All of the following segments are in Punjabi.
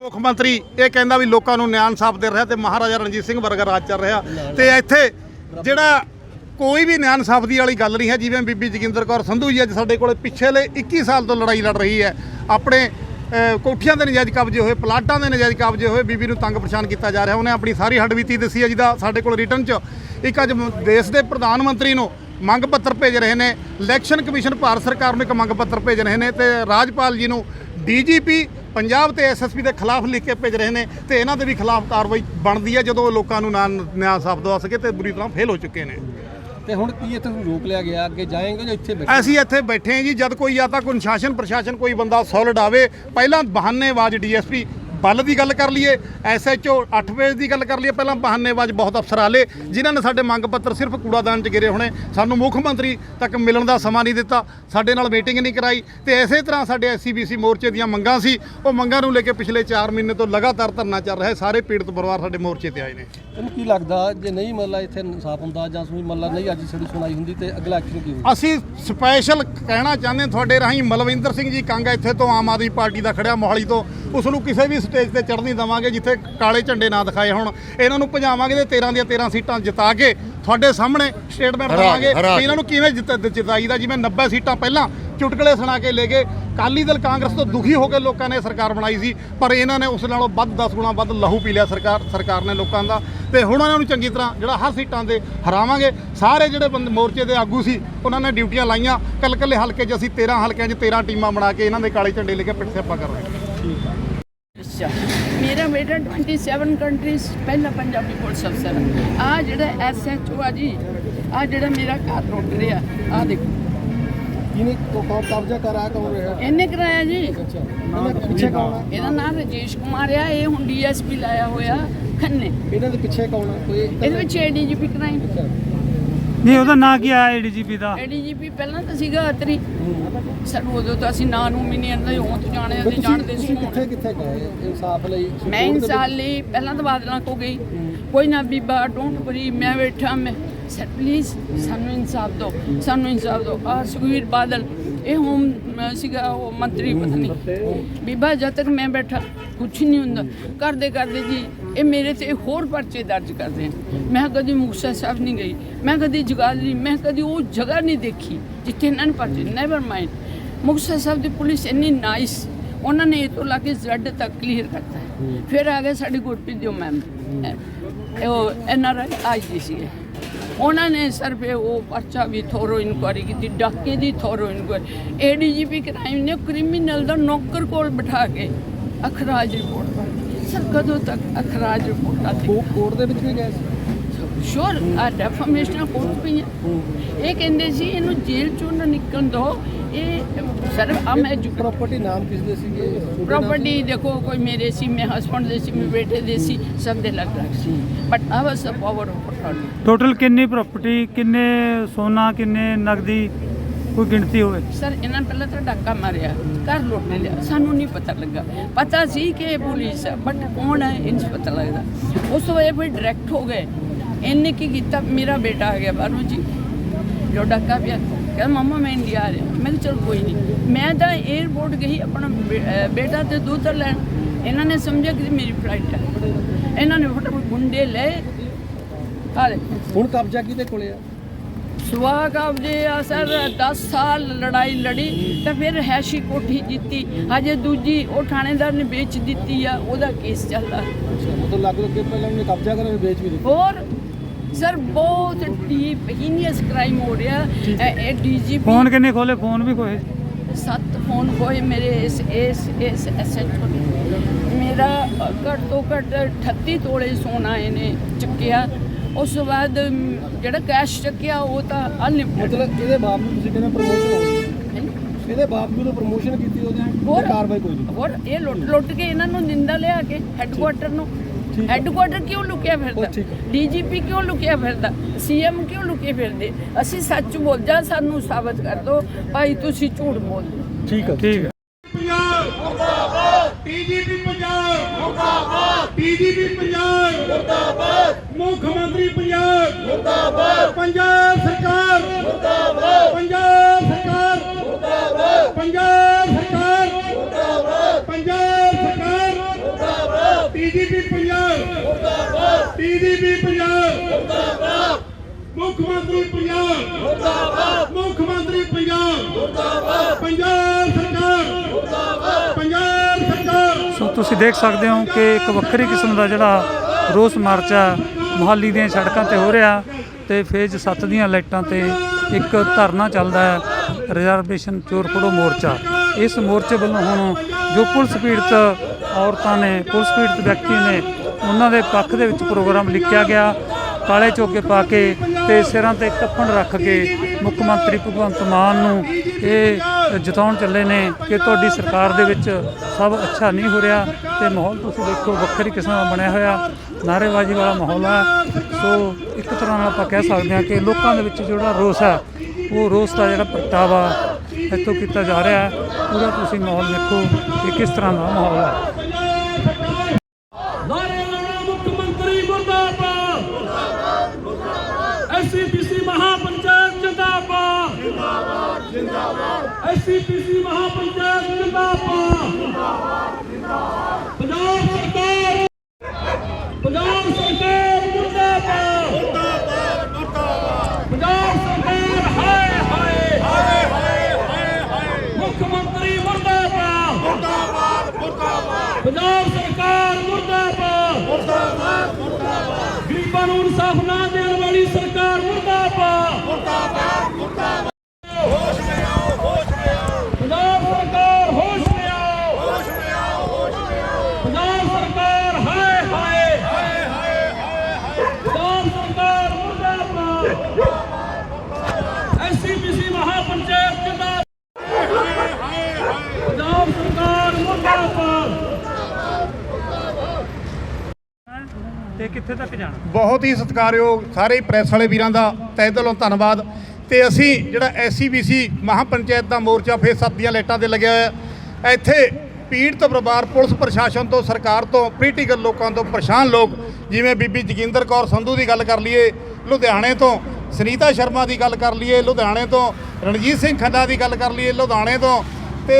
ਮੁੱਖ ਮੰਤਰੀ ਇਹ ਕਹਿੰਦਾ ਵੀ ਲੋਕਾਂ ਨੂੰ ਨਿਆਂ ਇਨਸਾਫ ਦੇ ਰਿਹਾ ਤੇ ਮਹਾਰਾਜਾ ਰਣਜੀਤ ਸਿੰਘ ਵਰਗਾ ਰਾਜ ਚੱਲ ਰਿਹਾ। ਤੇ ਇੱਥੇ ਜਿਹੜਾ ਕੋਈ ਵੀ ਨਿਆਂ ਇਨਸਾਫ ਦੀ ਵਾਲੀ ਗੱਲ ਨਹੀਂ ਹੈ, ਜਿਵੇਂ ਬੀਬੀ ਜੋਗਿੰਦਰ ਕੌਰ ਸੰਧੂ ਜੀ ਅੱਜ ਸਾਡੇ ਕੋਲ ਪਿਛਲੇ 21 ਸਾਲ ਤੋਂ ਲੜਾਈ ਲੜ ਰਹੀ ਹੈ। ਆਪਣੇ ਕੋਠੀਆਂ ਦੇ ਨਜਾਇਜ਼ ਕਬਜ਼ੇ ਹੋਏ, ਪਲਾਟਾਂ ਦੇ ਨਜਾਇਜ਼ ਕਬਜ਼ੇ ਹੋਏ, ਬੀਬੀ ਨੂੰ ਤੰਗ ਪਰੇਸ਼ਾਨ ਕੀਤਾ ਜਾ ਰਿਹਾ। ਉਹਨੇ ਆਪਣੀ ਸਾਰੀ ਹੱਡਬੀਤੀ ਦੱਸੀ ਹੈ ਜਿਹਦਾ ਸਾਡੇ ਕੋਲ ਰਿਟਰਨ 'ਚ। ਇੱਕ ਅੱਜ ਦੇਸ਼ ਦੇ ਪ੍ਰਧਾਨ ਮੰਤਰੀ ਨੂੰ ਮੰਗ ਪੱਤਰ ਭੇਜ ਰਹੇ ਨੇ। ਇਲੈਕਸ਼ਨ ਕਮਿਸ਼ਨ ਭਾਰਤ ਸਰਕਾਰ ਨੂੰ ਇੱਕ ਮੰਗ ਪੱਤਰ ਭੇਜ ਰਹੇ ਨੇ ਤੇ ਰਾਜਪਾਲ ਜੀ ਨੂੰ ਡੀਜੀਪੀ ਪੰਜਾਬ ਤੇ ਐਸਐਸਪੀ ਦੇ ਖਿਲਾਫ ਲਿਖ ਕੇ ਭੇਜ ਰਹੇ ਨੇ ਤੇ ਇਹਨਾਂ ਦੇ ਵੀ ਖਿਲਾਫ ਕਾਰਵਾਈ ਬਣਦੀ ਹੈ ਜਦੋਂ ਲੋਕਾਂ ਨੂੰ ਨਾ ਨਿਆਂ ਸਾਫ਼ ਦਵਾ ਸਕੇ ਤੇ ਬੁਰੀ ਤਰ੍ਹਾਂ ਫੇਲ ਹੋ ਚੁੱਕੇ ਨੇ। ਤੇ ਹੁਣ ਕੀ ਇੱਥੇ ਰੋਕ ਲਿਆ ਗਿਆ? ਅੱਗੇ ਜਾਏਂਗੇ ਜਾਂ ਇੱਥੇ ਬੈਠੇ? ਅਸੀਂ ਇੱਥੇ ਬੈਠੇ ਹਾਂ ਜੀ ਜਦ ਕੋਈ ਜਾਂ ਤਾਂ ਕੋਈ ਅਨੁਸ਼ਾਸਨ ਪ੍ਰਸ਼ਾਸਨ ਕੋਈ ਬੰਦਾ ਸੋਲਿਡ ਆਵੇ ਪਹਿਲਾਂ ਬਹਾਨੇਬਾਜ਼ ਡੀਐਸਪੀ ਬੱਲ ਦੀ ਗੱਲ ਕਰ ਲਈਏ ਐਸਐਚਓ 8 ਪੇਜ ਦੀ ਗੱਲ ਕਰ ਲਈਏ ਪਹਿਲਾਂ ਬਹਾਨੇਬਾਜ਼ ਬਹੁਤ ਅਫਸਰ ਆਲੇ ਜਿਨ੍ਹਾਂ ਨੇ ਸਾਡੇ ਮੰਗ ਪੱਤਰ ਸਿਰਫ ਕੂੜਾਦਾਨ 'ਚ ਗਿਰੇ ਹੋਣੇ। ਸਾਨੂੰ ਮੁੱਖ ਮੰਤਰੀ ਤੱਕ ਮਿਲਣ ਦਾ ਸਮਾਂ ਨਹੀਂ ਦਿੱਤਾ ਸਾਡੇ ਨਾਲ ਮੀਟਿੰਗ ਨਹੀਂ ਕਰਾਈ ਤੇ ਇਸੇ ਤਰ੍ਹਾਂ ਸਾਡੇ ਐਸਸੀਬੀਸੀ ਮੋਰਚੇ ਦੀਆਂ ਮੰਗਾਂ ਸੀ ਉਹ ਮੰਗਾਂ ਨੂੰ ਲੈ ਕੇ ਪਿਛਲੇ 4 ਮਹੀਨੇ ਤੋਂ ਲਗਾਤਾਰ ਧਰਨਾ ਚੱਲ ਰਿਹਾ ਹੈ। ਸਾਰੇ ਪੀੜਤ ਪਰਿਵਾਰ ਸਾਡੇ ਮੋਰਚੇ ਤੇ ਆਏ ਨੇ। ਤੁਹਾਨੂੰ ਕੀ ਲੱਗਦਾ ਜੇ ਨਹੀਂ ਮਤਲਬ ਇੱਥੇ ਇਨਸਾਫ ਹੁੰਦਾ ਜਾਂ ਸੁਣੀ ਮਤਲਬ ਨਹੀਂ ਅੱਜ ਸਾਡੀ ਸੁਣਾਈ ਹੁੰਦੀ ਤੇ ਅਗਲਾ ਐਕਸ਼ਨ ਕੀ ਹੋਊ ਅਸੀਂ ਸਪੈਸ਼ਲ ਕਹਿਣਾ ਚਾਹੁੰਦੇ ਹਾਂ ਤੁਹਾਡੇ ਰਾਹੀਂ ਮਲਵਿੰਦਰ ਸਿੰਘ ਜੀ ਕੰਗ ਇੱਥੇ ਤੋਂ ਆਮ ਆਦਮੀ ਪਾਰਟੀ ਦਾ ਖੜਿਆ ਮੋਹਾਲੀ ਤੋਂ। ਉਸ ਨੂੰ ਕਿਸੇ ਵੀ ਸਟੇਜ ਤੇ ਚੜ੍ਹਨ ਦੇਵਾਂਗੇ ਜਿੱਥੇ ਕਾਲੇ ਝੰਡੇ ਨਾ ਦਿਖਾਏ ਹੁਣ। ਇਹਨਾਂ ਨੂੰ ਭਜਾਵਾਂਗੇ ਤੇ 13 ਦੀਆਂ 13 ਸੀਟਾਂ ਜਿਤਾ ਕੇ ਤੁਹਾਡੇ ਸਾਹਮਣੇ ਸਟੇਟਮੈਂਟ ਦਵਾਂਗੇ ਵੀ ਇਹਨਾਂ ਨੂੰ ਕਿਵੇਂ ਜਿੱਤ ਜਿਤਾਈਦਾ ਜਿਵੇਂ 90 ਸੀਟਾਂ ਪਹਿਲਾਂ ਚੁਟਕਲੇ ਸੁਣਾ ਕੇ ਲੈ ਗਏ। ਕਾਲੀ ਦਲ ਕਾਂਗਰਸ ਤੋਂ ਦੁਖੀ ਹੋ ਕੇ ਲੋਕਾਂ ਨੇ ਸਰਕਾਰ ਬਣਾਈ ਸੀ ਪਰ ਇਹਨਾਂ ਨੇ ਉਸ ਨਾਲੋਂ ਵੱਧ 10 ਗੁਣਾ ਵੱਧ ਲਹੂ ਪੀ ਲਿਆ ਸਰਕਾਰ ਸਰਕਾਰ ਨੇ ਲੋਕਾਂ ਦਾ। ਤੇ ਹੁਣ ਇਹਨਾਂ ਨੂੰ ਚੰਗੀ ਤਰ੍ਹਾਂ ਜਿਹੜਾ ਹਰ ਸੀਟਾਂ ਤੇ ਹਰਾਵਾਂਗੇ। ਸਾਰੇ ਜਿਹੜੇ ਬੰਦੇ ਮੋਰਚੇ ਦੇ ਆਗੂ ਸੀ ਉਹਨਾਂ ਨੇ ਡਿਊਟੀਆਂ ਲਾਈਆਂ। ਕੱਲ ਕੱਲੇ ਹਲਕੇ 'ਚ ਅਸੀਂ 13 ਹਲਕਿਆਂ 'ਚ 13 ਟੀਮਾਂ ਬਣਾ ਕੇ ਇਹਨਾਂ ਦੇ ਕਾਲੇ ਝੰਡੇ ਲੈ ਕੇ ਪਿੱਠ ਸਿਆਪਾ ਕਰ ਰਹੇ ਹਾਂ। ਅੱਛਾ। ਮੇਰਾ ਬੇਟਾ 27 ਕੰਟਰੀਜ਼ ਪਹਿਲਾ ਪੰਜਾਬੀ ਪੁਲਿਸ ਅਫਸਰ ਆ। ਜਿਹੜਾ ਐਸਐਚਓ ਆ ਜੀ ਆ ਜਿਹੜਾ ਮੇਰਾ ਘਰ ਲੁੱਟ ਰਿਹਾ ਆ ਦੇਖੋ। ਕਿਹਨੇ ਕੋ ਕੋ ਕਬਜ਼ਾ ਕਰਾ ਕੌਣ ਰਿਹਾ? ਇਹਨੇ ਕਰਾਇਆ ਜੀ। ਅੱਛਾ। ਇਹਨਾਂ ਦੇ ਪਿੱਛੇ ਕੌਣ ਆ? ਇਹਦਾ ਨਾਮ ਰਜੇਸ਼ ਕੁਮਾਰ ਆ ਇਹ ਹੁਣ ਡੀਐਸਪੀ ਲਾਇਆ ਹੋਇਆ ਖੰਨੇ। ਇਹਨਾਂ ਦੇ ਪਿੱਛੇ ਕੌਣ ਆ? ਕੋਈ ਇਹਦੇ ਵਿੱਚ ਏਡੀਜੀਪੀ ਕਰਾਈਮ ਨਹੀਂ ਉਹਦਾ ਨਾਂ ਕੀ ਆ ਏਡੀਜੀਪੀ ਦਾ? ਏਡੀਜੀਪੀ ਪਹਿਲਾਂ ਤਾਂ ਸੀਗਾ ਅਤਰੀ। ਸਾਨੂੰ ਉਦੋਂ ਤਾਂ ਅਸੀਂ ਨਾਂ ਨੂੰ ਆਂਦੇ ਉਹ ਤੋਂ ਜਾਣਦੇ ਤੇ ਜਾਣਦੇ ਸੀ ਕਿੱਥੇ ਕਿੱਥੇ ਗਏ? ਇਨਸਾਫ ਲਈ ਮੈਂ ਇਨਸਾਨ ਲਈ ਪਹਿਲਾਂ ਤਾਂ ਬਾਦਲਾਂ ਕੋ ਗਈ। ਕੋਈ ਨਾ ਬੀਬਾ ਡੋਂਟ ਵਰੀ ਮੈਂ ਬੈਠਾ ਮੈਂ ਸਰ ਪਲੀਜ਼ ਸਾਨੂੰ ਇਨਸਾਫ ਦਿਓ ਸਾਨੂੰ ਇਨਸਾਫ ਦਿਓ। ਆ ਸੁਖਵੀਰ ਬਾਦਲ ਇਹ ਹੋਮ ਸੀਗਾ ਉਹ ਮੰਤਰੀ ਪਤਾ ਨਹੀਂ। ਬੀਬਾ ਜਦ ਤੱਕ ਮੈਂ ਬੈਠਾ ਕੁਝ ਨਹੀਂ ਹੁੰਦਾ। ਕਰਦੇ ਕਰਦੇ ਜੀ ਇਹ ਮੇਰੇ ਤੇ ਹੋਰ ਪਰਚੇ ਦਰਜ ਕਰਦੇ ਆ ਮੈਂ ਕਦੀ ਮੁਕਤਸਰ ਸਾਹਿਬ ਨਹੀਂ ਗਈ। ਮੈਂ ਕਦੀ ਜਗਾਦਰੀ ਮੈਂ ਕਦੀ ਉਹ ਜਗ੍ਹਾ ਨਹੀਂ ਦੇਖੀ ਜਿੱਥੇ ਇਹਨਾਂ ਨੇ ਪਰਚੇ ਨੈਵਰ ਮਾਈਂਡ ਮੁਕਤਸਰ ਸਾਹਿਬ ਦੀ ਪੁਲਿਸ ਇੰਨੀ ਨਾਈਸ ਉਹਨਾਂ ਨੇ ਇਹ ਤੋਂ ਲਾ ਕੇ ਜ਼ੈਡ ਤੱਕ ਕਲੀਅਰ ਕਰਤਾ ਫਿਰ ਆ ਗਏ ਸਾਡੇ ਗੁਰਪ੍ਰੀਤ ਦਿਓ ਮੈਮ। ਉਹ ਐਨ ਆਰ ਆਈ ਆਈ ਜੀ ਸੀ ਉਹਨਾਂ ਨੇ ਸਰ ਪੇ ਉਹ ਪਰਚਾ ਵੀ ਥੋਰੋ ਇਨਕੁਆਰੀ ਕੀਤੀ ਡਾਕੇ ਦੀ ਥੋਰੋ ਇਨਕੁਆਰੀ ਏਡੀਜੀਪੀ ਕ੍ਰਾਈਮ ਨੇ ਕ੍ਰਿਮੀਨਲ ਦਾ ਨੌਕਰ ਕੋਲ ਬਿਠਾ ਕੇ ਅਖਰਾਜ ਰਿਪੋਰਟ ਪਾਈ ਸਰ ਕਦੋਂ ਤੱਕ ਅਖਰਾਜ ਰਿਪੋਰਟਾਂ ਤੇ? ਕੋਰਟ ਦੇ ਵਿੱਚ ਵੀ ਗਏ ਸੀ। ਸ਼ੋਰ ਆ ਡੈਫਾਮੇਸ਼ਨ ਕੋਰਟ ਹੈ। ਇਹ ਕਹਿੰਦੇ ਸੀ ਇਹਨੂੰ ਜੇਲ੍ਹ ਚੋਂ ਨਾ ਨਿਕਲਣ ਦੋ। ਇਹ ਸਰ ਆ ਮੈਂ ਜੁ ਪ੍ਰਾਪਰਟੀ ਨਾਮ ਕਿਸ ਦੇ ਸੀਗੇ? ਪ੍ਰੋਪਰਟੀ ਦੇਖੋ ਕੋਈ ਮੇਰੇ ਸੀ ਮੇਰੇ ਹਸਬੰਡ ਦੇ ਸੀ ਮੇਰੇ ਬੇਟੇ ਦੇ ਸੀ ਸਭ ਦੇ ਲੱਗ ਲੱਗ ਸੀ। But ah was a power of total ਕਿੰਨੀ ਪ੍ਰਾਪਰਟੀ ਕਿੰਨੇ ਸੋਨਾ ਕਿੰਨੇ ਨਗਦੀ ਕੋਈ ਗਿਣਤੀ ਹੋਵੇ? ਸਰ ਇਹਨਾਂ ਨੇ ਪਹਿਲਾਂ ਤਾਂ ਡਾਕਾ ਮਾਰਿਆ ਘਰ ਲੁੱਟ ਲਿਆ। ਸਾਨੂੰ ਨਹੀਂ ਪਤਾ ਲੱਗਾ। ਪਤਾ ਸੀ ਕਿ ਇਹ ਪੁਲਿਸ ਹੈ ਬਟ ਕੌਣ ਹੈ ਇਹ ਨਹੀਂ ਪਤਾ ਲੱਗਦਾ। ਉਸ ਤੋਂ ਬਾਅਦ ਫਿਰ ਡਾਇਰੈਕਟ ਹੋ ਗਏ। ਇਹਨੇ ਕੀ ਕੀਤਾ? ਮੇਰਾ ਬੇਟਾ ਆ ਗਿਆ ਬਾਹਰੋਂ ਜੀ। ਜੋ ਡਾਕਾ ਪਿਆ ਕਹਿੰਦਾ ਮਮਾ ਮੈਂ ਇੰਡੀਆ ਆ ਰਿਹਾ। ਮੈਂ ਕਿਹਾ ਚਲ ਕੋਈ ਨਹੀਂ। ਮੈਂ ਤਾਂ 에ਅਰਪੋਰਟ ਗਈ ਆਪਣਾ ਬੇਟਾ ਤੇ ਦੁੱਧ ਲੈਣ। ਇਹਨਾਂ ਨੇ ਸਮਝਿਆ ਕਿ ਮੇਰੀ ਫਲਾਈਟ ਹੈ ਇਹਨਾਂ ਨੇ ਫਟਾਫਟ ਗੁੰਡੇ ਲੈ। ਆਲੇ ਹੁਣ ਕਬਜ਼ਾ ਕਿਹਦੇ ਕੋਲੇ ਆ? ਸੁਆ ਕਬਜੇ ਆ ਸਰ 10 ਸਾਲ ਲੜਾਈ ਲੜੀ ਤਾਂ ਫਿਰ ਹੈਸ਼ੀ ਕੋਠੀ ਜਿੱਤੀ। ਅਜੇ ਦੂਜੀ ਉਹ ਥਾਣੇਦਾਰ ਨੇ ਵੇਚ ਦਿੱਤੀ ਆ ਉਹਦਾ ਕੇਸ ਚੱਲਦਾ। ਮਤਲਬ ਲੱਗ ਲੱਗੇ ਪਹਿਲਾਂ ਉਹਨੇ ਕਬਜ਼ਾ ਕਰਿਆ ਫਿਰ ਵੇਚ ਵੀ ਦਿੱਤਾ। ਹੋਰ ਸਰ ਬਹੁਤ ਡੀਪ ਹੀਨੀਅਸ ਕ੍ਰਾਈਮ ਹੋ ਰਿਹਾ। ਇਹ ਡੀਜੀਪੀ ਫੋਨ ਕਿੰਨੇ ਖੋਲੇ ਫੋਨ ਵੀ ਖੋਏ ਸੱਤ ਫੋਨ ਹੋਏ ਮੇਰੇ ਇਸ ਇਸ ਇਸ ਐਸਐਚਓ ਨੇ ਮੇਰਾ ਘੱਟ ਤੋਂ ਘੱਟ 38 ਤੋਲੇ ਸੋਨਾ ਇਹਨੇ ਚੱਕਿਆ। ਉਸ ਤੋਂ ਬਾਅਦ ਜਿਹੜਾ ਕੈਸ਼ ਚੱਕਿਆ ਉਹ ਤਾਂ ਅਨਲਿਮਿਟਡ ਮਤਲਬ ਇਹਦੇ ਬਾਵਜੂਦ ਤੁਸੀਂ ਕਹਿੰਦੇ ਪ੍ਰਮੋਸ਼ਨ ਹੋ? ਗਈ ਇਹਦੇ ਬਾਵਜੂਦ ਪ੍ਰਮੋਸ਼ਨ ਕੀਤੀ ਉਹਦੇ? ਕਾਰਵਾਈ ਕੋਈ ਨਹੀਂ? ਹੋਰ ਇਹ ਲੁੱਟ ਲੁੱਟ ਕੇ ਇਹਨਾਂ ਨੂੰ ਨਿੰਦਾ ਲਿਆ ਕੇ ਹੈੱਡਕੁਆਟਰ ਨੂੰ। ਹੈੱਡਕੁਆਟਰ ਕਿਉਂ ਲੁਕਿਆ ਫਿਰਦਾ। ਡੀਜੀਪੀ ਕਿਉਂ ਲੁਕਿਆ ਫਿਰਦਾ? ਸੀਐਮ ਕਿਉਂ ਲੁਕੇ ਫਿਰਦੇ? ਅਸੀਂ ਸੱਚ ਬੋਲ ਜਾ ਸਾਨੂੰ ਸਾਬਤ ਕਰ ਦਿਓ ਭਾਈ ਤੁਸੀਂ ਝੂਠ ਬੋਲਦੇ ਠੀਕ ਹੈ। ਠੀਕ ਹੈ। ਟੀਜੀਪੀ ਪੰਜਾਬ। ਮੁਰਦਾਬਾਦ। ਟੀਜੀਪੀ ਪੰਜਾਬ। ਮੁਰਦਾਬਾਦ। ਮੁੱਖ ਮੰਤਰੀ ਪੰਜਾਬ। ਮੁਰਦਾਬਾਦ। ਪੰਜਾਬ ਸਰਕਾਰ। ਮੁਰਦਾਬਾਦ। ਪੰਜਾਬ ਸਰਕਾਰ। ਮੁਰਦਾਬਾਦ। ਪੰਜਾਬ ਸਰਕਾਰ। ਮੁਰਦਾਬਾਦ। ਪੰਜਾਬ ਸਰਕਾਰ। ਮੁਰਦਾਬਾਦ। ਡੀਜੀਪੀ ਪੰਜਾਬ। ਮੁਰਦਾਬਾਦ। ਡੀਜੀਪੀ ਪੰਜਾਬ। ਮੁਰਦਾਬਾਦ। ਮੁੱਖ ਮੰਤਰੀ ਪੰਜਾਬ। ਮੁਰਦਾਬਾਦ। ਮੁੱਖ ਮੰਤਰੀ ਪੰਜਾਬ। ਮੁਰਦਾਬਾਦ। ਪੰਜਾਬ ਸਰਕਾਰ। ਮੁਰਦਾਬਾਦ। ਪੰਜਾਬ ਸੋ ਤੁਸੀਂ ਦੇਖ ਸਕਦੇ ਹੋ ਕਿ ਇੱਕ ਵੱਖਰੀ ਕਿਸਮ ਦਾ ਜਿਹੜਾ ਰੋਸ ਮਾਰਚ ਆ, ਮੁਹਾਲੀ ਦੀਆਂ ਸੜਕਾਂ ਤੇ ਹੋ ਰਿਹਾ ਤੇ ਫੇਜ਼ 7 ਦੀਆਂ ਲਾਈਟਾਂ ਤੇ ਇੱਕ ਧਰਨਾ ਚੱਲਦਾ ਹੈ ਰਿਜ਼ਰਵੇਸ਼ਨ ਚੋਰ ਫੜੋ ਮੋਰਚਾ। ਇਸ ਮੋਰਚੇ ਵੱਲੋਂ ਹੁਣ ਜੋ ਪੁਲਿਸ ਪੀੜਤ ਔਰਤਾਂ ਨੇ, ਪੁਲਿਸ ਪੀੜਤ ਵਿਅਕਤੀ ਨੇ, ਉਹਨਾਂ ਦੇ ਪੱਖ ਦੇ ਵਿੱਚ ਪ੍ਰੋਗਰਾਮ ਲਿਖਿਆ ਗਿਆ, ਕਾਲੇ ਚੋਕੇ ਪਾ ਕੇ ਤੇ ਸਿਰਾਂ ਤੇ ਕੱਫਣ ਰੱਖ ਕੇ ਮੁੱਖ ਮੰਤਰੀ ਭਗਵੰਤ ਮਾਨ ਨੂੰ ਇਹ ਜਿਤਾਉਣ ਚੱਲੇ ਨੇ ਕਿ ਤੁਹਾਡੀ ਸਰਕਾਰ ਦੇ ਵਿੱਚ ਸਭ ਅੱਛਾ ਨਹੀਂ ਹੋ ਰਿਹਾ ਤੇ ਮਾਹੌਲ ਤੁਸੀਂ ਦੇਖੋ, ਵੱਖਰੀ ਕਿਸਮ ਦਾ ਬਣਿਆ ਹੋਇਆ ਨਾਅਰੇਬਾਜ਼ੀ ਵਾਲਾ ਮਾਹੌਲ ਹੈ ਸੋ ਇੱਕ ਤਰ੍ਹਾਂ ਨਾਲ ਆਪਾਂ ਕਹਿ ਸਕਦੇ ਹਾਂ ਕਿ ਲੋਕਾਂ ਦੇ ਵਿੱਚ ਜਿਹੜਾ ਰੋਸ ਹੈ ਉਹ ਰੋਸ ਦਾ ਜਿਹੜਾ ਪ੍ਰਗਟਾਵਾ ਇੱਥੋਂ ਕੀਤਾ ਜਾ ਰਿਹਾ ਹੈ। ਪੂਰਾ ਤੁਸੀਂ ਮਾਹੌਲ ਦੇਖੋ ਕਿ ਕਿਸ ਤਰ੍ਹਾਂ ਦਾ ਮਾਹੌਲ ਹੈ ਨਾਰੇ ਲਾਉਣਾ ਮੁੱਖ ਮੰਤਰੀ ਮੁਰਦਾਬਾਦ ਐਸਸੀਪੀਸੀ ਮਹਾਪੰਚਾਇਤ ਜਿੰਦਾਬਾਦ ਜਿੰਦਾਬਾਦ ਜਿੰਦਾਬਾਦ ਮਹਾਪੰਚਾਇਤ ਜਿੰਦਾਬਾਦ। ਜਿੰਦਾਬਾਦ ਪੰਜਾਬ ਸਰਕਾਰ ਪੰਜਾਬ ਸਰਕਾਰ ਮੁਰਦਾਬਾਦ ਮੁਰਦਾਬਾਦ ਮੁਰਦਾਬਾਦ ਪੰਜਾਬ ਸਰਕਾਰ ਹਾਏ ਹਾਏ ਹਾਏ। ਹਾਏ ਹਾਏ ਮੁੱਖ ਮੰਤਰੀ ਮੁਰਦਾਬਾਦ। ਮੁਰਦਾਬਾਦ ਮੁਰਦਾਬਾਦ ਪੰਜਾਬ ਸਰਕਾਰ ਮੁਰਦਾਬਾਦ ਮੁਰਦਾਬਾਦ ਮੁਰਦਾਬਾਦ। ਗਰੀਬਾਂ ਨੂੰ ਇਨਸਾਫ ਨਾ ਦੇਣ ਵਾਲੀ ਸਰਕਾਰ ਮੁਰਦਾਬਾਦ ਮੁਰਦਾਬਾਦ ਮੁਰਦਾਬਾਦ ਹੋਸ਼ ਮੇ ਆਓ ਹੋਸ਼ ਮੇ ਆਓ ਪੰਜਾਬ ਸਰਕਾਰ ਹੋਸ਼ ਮੇ ਆਓ ਹੋਸ਼ ਮੇ ਆਓ ਹੋਸ਼ ਮੇ ਆਓ ਪੰਜਾਬ ਸਰਕਾਰ ਹਾਏ ਹਾਏ ਹਾਏ ਹਾਏ ਹਾਏ ਪੰਜਾਬ ਸਰਕਾਰ ਮੁਰਦਾਬਾਦ ਐਸਸੀਪੀਸੀ ਮਹਾਪੰਚਾਇਤ ਜਿੰਦਾਬਾਦ ਪੰਜਾਬ ਸਰਕਾਰ ਮੁਰਦਾਬਾਦ ਤੇ ਕਿੱਥੇ ਤੱਕ ਜਾਣਾ? ਬਹੁਤ ਹੀ ਸਤਿਕਾਰਯੋਗ ਸਾਰੇ ਪ੍ਰੈਸ ਵਾਲੇ ਵੀਰਾਂ ਦਾ ਤਹਿ ਦਿਲੋਂ ਧੰਨਵਾਦ। ਤੇ ਅਸੀਂ ਜਿਹੜਾ ਐਸਸੀਬੀਸੀ ਮਹਾਪੰਚਾਇਤ ਦਾ ਮੋਰਚਾ ਫੇਸ ਸੱਤ ਦੀਆਂ ਲਾਈਟਾਂ ਤੇ ਲੱਗਿਆ ਹੋਇਆ ਇੱਥੇ ਪੀੜਤ ਪਰਿਵਾਰ, ਪੁਲਿਸ ਪ੍ਰਸ਼ਾਸਨ ਤੋਂ, ਸਰਕਾਰ ਤੋਂ ਪੋਲੀਟੀਕਲ ਲੋਕਾਂ ਤੋਂ ਪਰੇਸ਼ਾਨ ਲੋਕ, ਜਿਵੇਂ ਬੀਬੀ ਜਗਿੰਦਰ ਕੌਰ ਸੰਧੂ ਦੀ ਗੱਲ ਕਰ ਲਈਏ, ਲੁਧਿਆਣੇ ਤੋਂ ਸੁਨੀਤਾ ਸ਼ਰਮਾ ਦੀ ਗੱਲ ਕਰ ਲਈਏ, ਲੁਧਿਆਣੇ ਤੋਂ ਰਣਜੀਤ ਸਿੰਘ ਖੰਨਾ ਦੀ ਗੱਲ ਕਰ ਲਈਏ, ਲੁਧਿਆਣੇ ਤੋਂ, ਤੇ,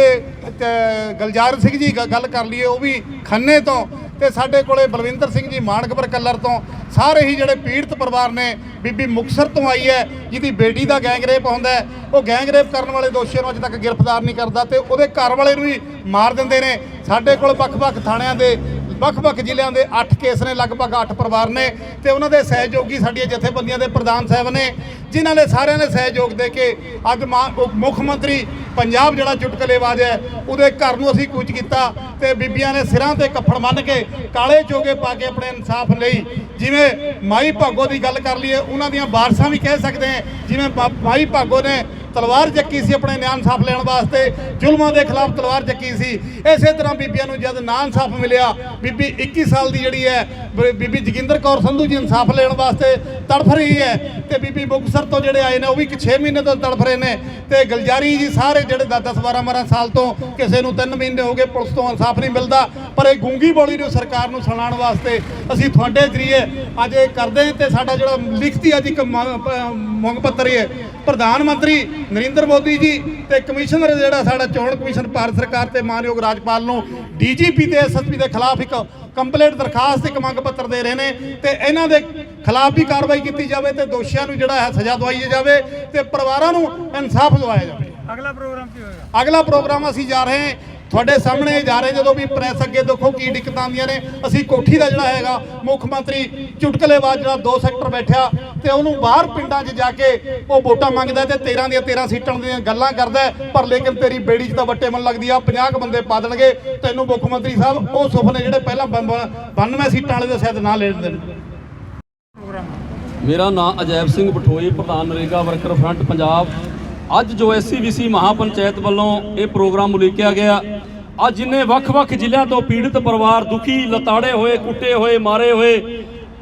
ਗਲਜਾਰ ਸਿੰਘ ਜੀ ਗ- ਗੱਲ ਕਰ ਲਈਏ, ਉਹ ਵੀ ਖੰਨੇ ਤੋਂ। ਤੇ ਸਾਡੇ ਕੋਲੇ ਬਲਵਿੰਦਰ ਸਿੰਘ ਜੀ ਮਾਨਕਪੁਰ ਕੱਲਰ ਤੋਂ ਸਾਰੇ ਹੀ ਜਿਹੜੇ ਪੀੜਤ ਪਰਿਵਾਰ ਨੇ, ਬੀਬੀ ਮੁਕਸਰ ਤੋਂ ਆਈ ਹੈ, ਜਿਹਦੀ ਬੇਟੀ ਦਾ ਗੈਂਗਰੇਪ ਹੁੰਦਾ ਉਹ ਗੈਂਗਰੇਪ ਕਰਨ ਵਾਲੇ ਦੋਸ਼ੀਆਂ ਨੂੰ ਅਜੇ ਤੱਕ ਗ੍ਰਿਫਤਾਰ ਨਹੀਂ ਕਰਦਾ ਤੇ ਉਹਦੇ ਘਰ ਵਾਲੇ ਨੂੰ ਵੀ ਮਾਰ ਦਿੰਦੇ ਨੇ। ਸਾਡੇ ਕੋਲ ਵੱਖ-ਵੱਖ ਥਾਣਿਆਂ ਦੇ ਵੱਖ-ਵੱਖ ਜ਼ਿਲ੍ਹਿਆਂ ਦੇ 8 ਕੇਸ ਨੇ, ਲਗਭਗ 8 ਪਰਿਵਾਰ ਨੇ ਤੇ ਉਹਨਾਂ ਦੇ ਸਹਿਯੋਗੀ ਸਾਡੀਆਂ ਜਥੇਬੰਦੀਆਂ ਦੇ ਪ੍ਰਧਾਨ ਸਾਹਿਬ ਨੇ, ਜਿਨ੍ਹਾਂ ਨੇ ਸਾਰਿਆਂ ਨੇ ਸਹਿਯੋਗ ਦੇ ਕੇ ਅੱਜ ਮਾ- ਮੁੱਖ ਮੰਤਰੀ ਪੰਜਾਬ ਜਿਹੜਾ ਚੁਟਕਲੇਬਾਜ਼ ਹੈ, ਉਹਦੇ ਘਰ ਨੂੰ ਅਸੀਂ ਕੂਚ ਕੀਤਾ ਤੇ ਬੀਬੀਆਂ ਨੇ ਸਿਰਾਂ ਤੇ ਕੱਫੜ ਮੰਨ ਕੇ ਕਾਲੇ ਚੋਗੇ ਪਾ ਕੇ ਆਪਣੇ ਇਨਸਾਫ ਲਈ ਜਿਵੇਂ ਮਾਈ ਭਾਗੋ ਦੀ ਗੱਲ ਕਰ ਲਈਏ, ਉਹਨਾਂ ਦੀਆਂ ਵਾਰਸਾਂ ਵੀ ਕਹਿ ਸਕਦੇ ਹਾਂ, ਜਿਵੇਂ ਮਾਈ ਭਾਗੋ ਨੇ ਤਲਵਾਰ ਚੱਕੀ ਸੀ ਆਪਣੇ ਨਿਆਂ ਇਨਸਾਫ ਲੈਣ ਵਾਸਤੇ, ਜ਼ੁਲਮਾਂ ਦੇ ਖਿਲਾਫ ਤਲਵਾਰ ਚੱਕੀ ਸੀ। ਇਸੇ ਤਰ੍ਹਾਂ ਬੀਬੀਆਂ ਨੂੰ ਜਦ ਨਾ ਇਨਸਾਫ ਮਿਲਿਆ, ਬੀਬੀ 21 ਸਾਲ ਦੀ ਜਿਹੜੀ ਹੈ ਬ- ਬੀਬੀ ਜਗਿੰਦਰ ਕੌਰ ਸੰਧੂ ਜੀ ਇਨਸਾਫ ਲੈਣ ਵਾਸਤੇ ਤੜਫ ਰਹੀ ਹੈ ਤੇ ਬੀਬੀ ਮੁਕਤਸਰ ਤੋਂ ਜਿਹੜੇ ਆਏ ਨੇ ਉਹ ਵੀ 6 ਮਹੀਨੇ ਤੋਂ ਤੜਫ ਰਹੇ ਨੇ ਤੇ ਗਲਜਾਰੀ ਜੀ ਸਾਰੇ ਜਿਹੜੇ 10 12 12 ਸਾਲ ਤੋਂ ਕਿਸੇ ਨੂੰ 3 ਮਹੀਨੇ ਹੋ ਗਏ, ਪੁਲਿਸ ਤੋਂ ਇਨਸਾਫ ਨਹੀਂ ਮਿਲਦਾ, ਪਰ ਇਹ ਗੂੰਗੀ ਬੋਲੀ ਨੂੰ ਸਰਕਾਰ ਨੂੰ ਸੁਣਾਉਣ ਵਾਸਤੇ ਅਸੀਂ ਤੁਹਾਡੇ ਜਰੀਏ ਅੱਜ ਇਹ ਕਰਦੇ ਹਾਂ ਤੇ ਸਾਡਾ ਜਿਹੜਾ ਲਿਖਤੀ ਅੱਜ ਇੱਕ ਮੰਗ ਪੱਤਰ ਹੈ ਪ੍ਰਧਾਨ ਮੰਤਰੀ ਨਰਿੰਦਰ ਮੋਦੀ ਜੀ ਤੇ ਕਮਿਸ਼ਨਰ ਜਿਹੜਾ ਸਾਡਾ ਚੋਣ ਕਮਿਸ਼ਨ ਭਾਰਤ ਸਰਕਾਰ ਤੇ ਮਾਨਯੋਗ ਰਾਜਪਾਲ ਨੂੰ ਡੀਜੀਪੀ ਤੇ ਐਸਐਸਪੀ ਦੇ ਖਿਲਾਫ ਇੱਕ ਕੰਪਲੇਂਟ ਦਰਖਾਸਤ ਇੱਕ ਮੰਗ ਪੱਤਰ ਦੇ ਰਹੇ ਨੇ ਤੇ ਇਹਨਾਂ ਦੇ ਖਿਲਾਫ ਵੀ ਕਾਰਵਾਈ ਕੀਤੀ ਜਾਵੇ ਤੇ ਦੋਸ਼ੀਆਂ ਨੂੰ ਜਿਹੜਾ ਹੈ ਸਜ਼ਾ ਦਵਾਈ ਜਾਵੇ ਤੇ ਪਰਿਵਾਰਾਂ ਨੂੰ ਇਨਸਾਫ ਦਿਵਾਇਆ ਜਾਵੇ। ਅਗਲਾ ਪ੍ਰੋਗਰਾਮ ਕੀ ਹੋਏਗਾ? ਅਗਲਾ ਪ੍ਰੋਗਰਾਮ ਅਸੀਂ ਜਾ ਰਹੇ ਹਾਂ ਤੁਹਾਡੇ ਸਾਹਮਣੇ ਜਾ ਰਹੇ ਜਦੋਂ ਵੀ ਪ੍ਰੈਸ ਅੱਗੇ ਦੇਖੋ ਕੀ ਦਿੱਕਤਾਂ ਆਉਂਦੀਆਂ ਨੇ। ਅਸੀਂ ਕੋਠੀ ਦਾ ਜਿਹੜਾ ਹੈਗਾ, ਮੁੱਖ ਮੰਤਰੀ ਚੁਟਕਲੇਬਾਜ਼ ਜਿਹੜਾ ਦੋ ਸੈਕਟਰ ਬੈਠਿਆ ਤੇ ਉਹਨੂੰ ਬਾਹਰ ਪਿੰਡਾਂ 'ਚ ਜਾ ਕੇ ਉਹ ਵੋਟਾਂ ਮੰਗਦਾ ਤੇ 13 ਦੀਆਂ 13 ਸੀਟਾਂ ਦੀਆਂ ਗੱਲਾਂ ਕਰਦਾ ਪਰ ਲੇਕਿਨ ਤੇਰੀ ਬੇੜੀ 'ਚ ਤਾਂ ਵੱਟੇ ਮਨ ਲੱਗਦੀ ਆ 50 ਕੁ ਬੰਦੇ ਪਾ ਦੇਣਗੇ। ਤੈਨੂੰ ਮੁੱਖ ਮੰਤਰੀ ਸਾਹਿਬ, ਉਹ ਸੁਪਨੇ ਜਿਹੜੇ ਪਹਿਲਾਂ 92 ਸੀਟਾਂ ਵਾਲੇ ਦੇ ਸ਼ਾਇਦ ਨਾ ਲੈਣ ਦੇਣ ਮੇਰਾ ਨਾਮ ਅਜੈਬ ਸਿੰਘ ਬਠੋਈ ਪ੍ਰਧਾਨ ਨਰੇਗਾ ਵਰਕਰ ਫਰੰਟ ਪੰਜਾਬ। ਅੱਜ ਜੋ ਐਸਸੀਬੀਸੀ ਮਹਾਪੰਚਾਇਤ ਵੱਲੋਂ ਇਹ ਪ੍ਰੋਗਰਾਮ ਉਲੀਕਿਆ ਗਿਆ ਅੱਜ ਜਿੰਨੇ ਵੱਖ-ਵੱਖ ਜ਼ਿਲ੍ਹਿਆਂ ਤੋਂ ਪੀੜਤ ਪਰਿਵਾਰ ਦੁਖੀ, ਲਤਾੜੇ ਹੋਏ, ਕੁੱਟੇ ਹੋਏ, ਮਾਰੇ ਹੋਏ,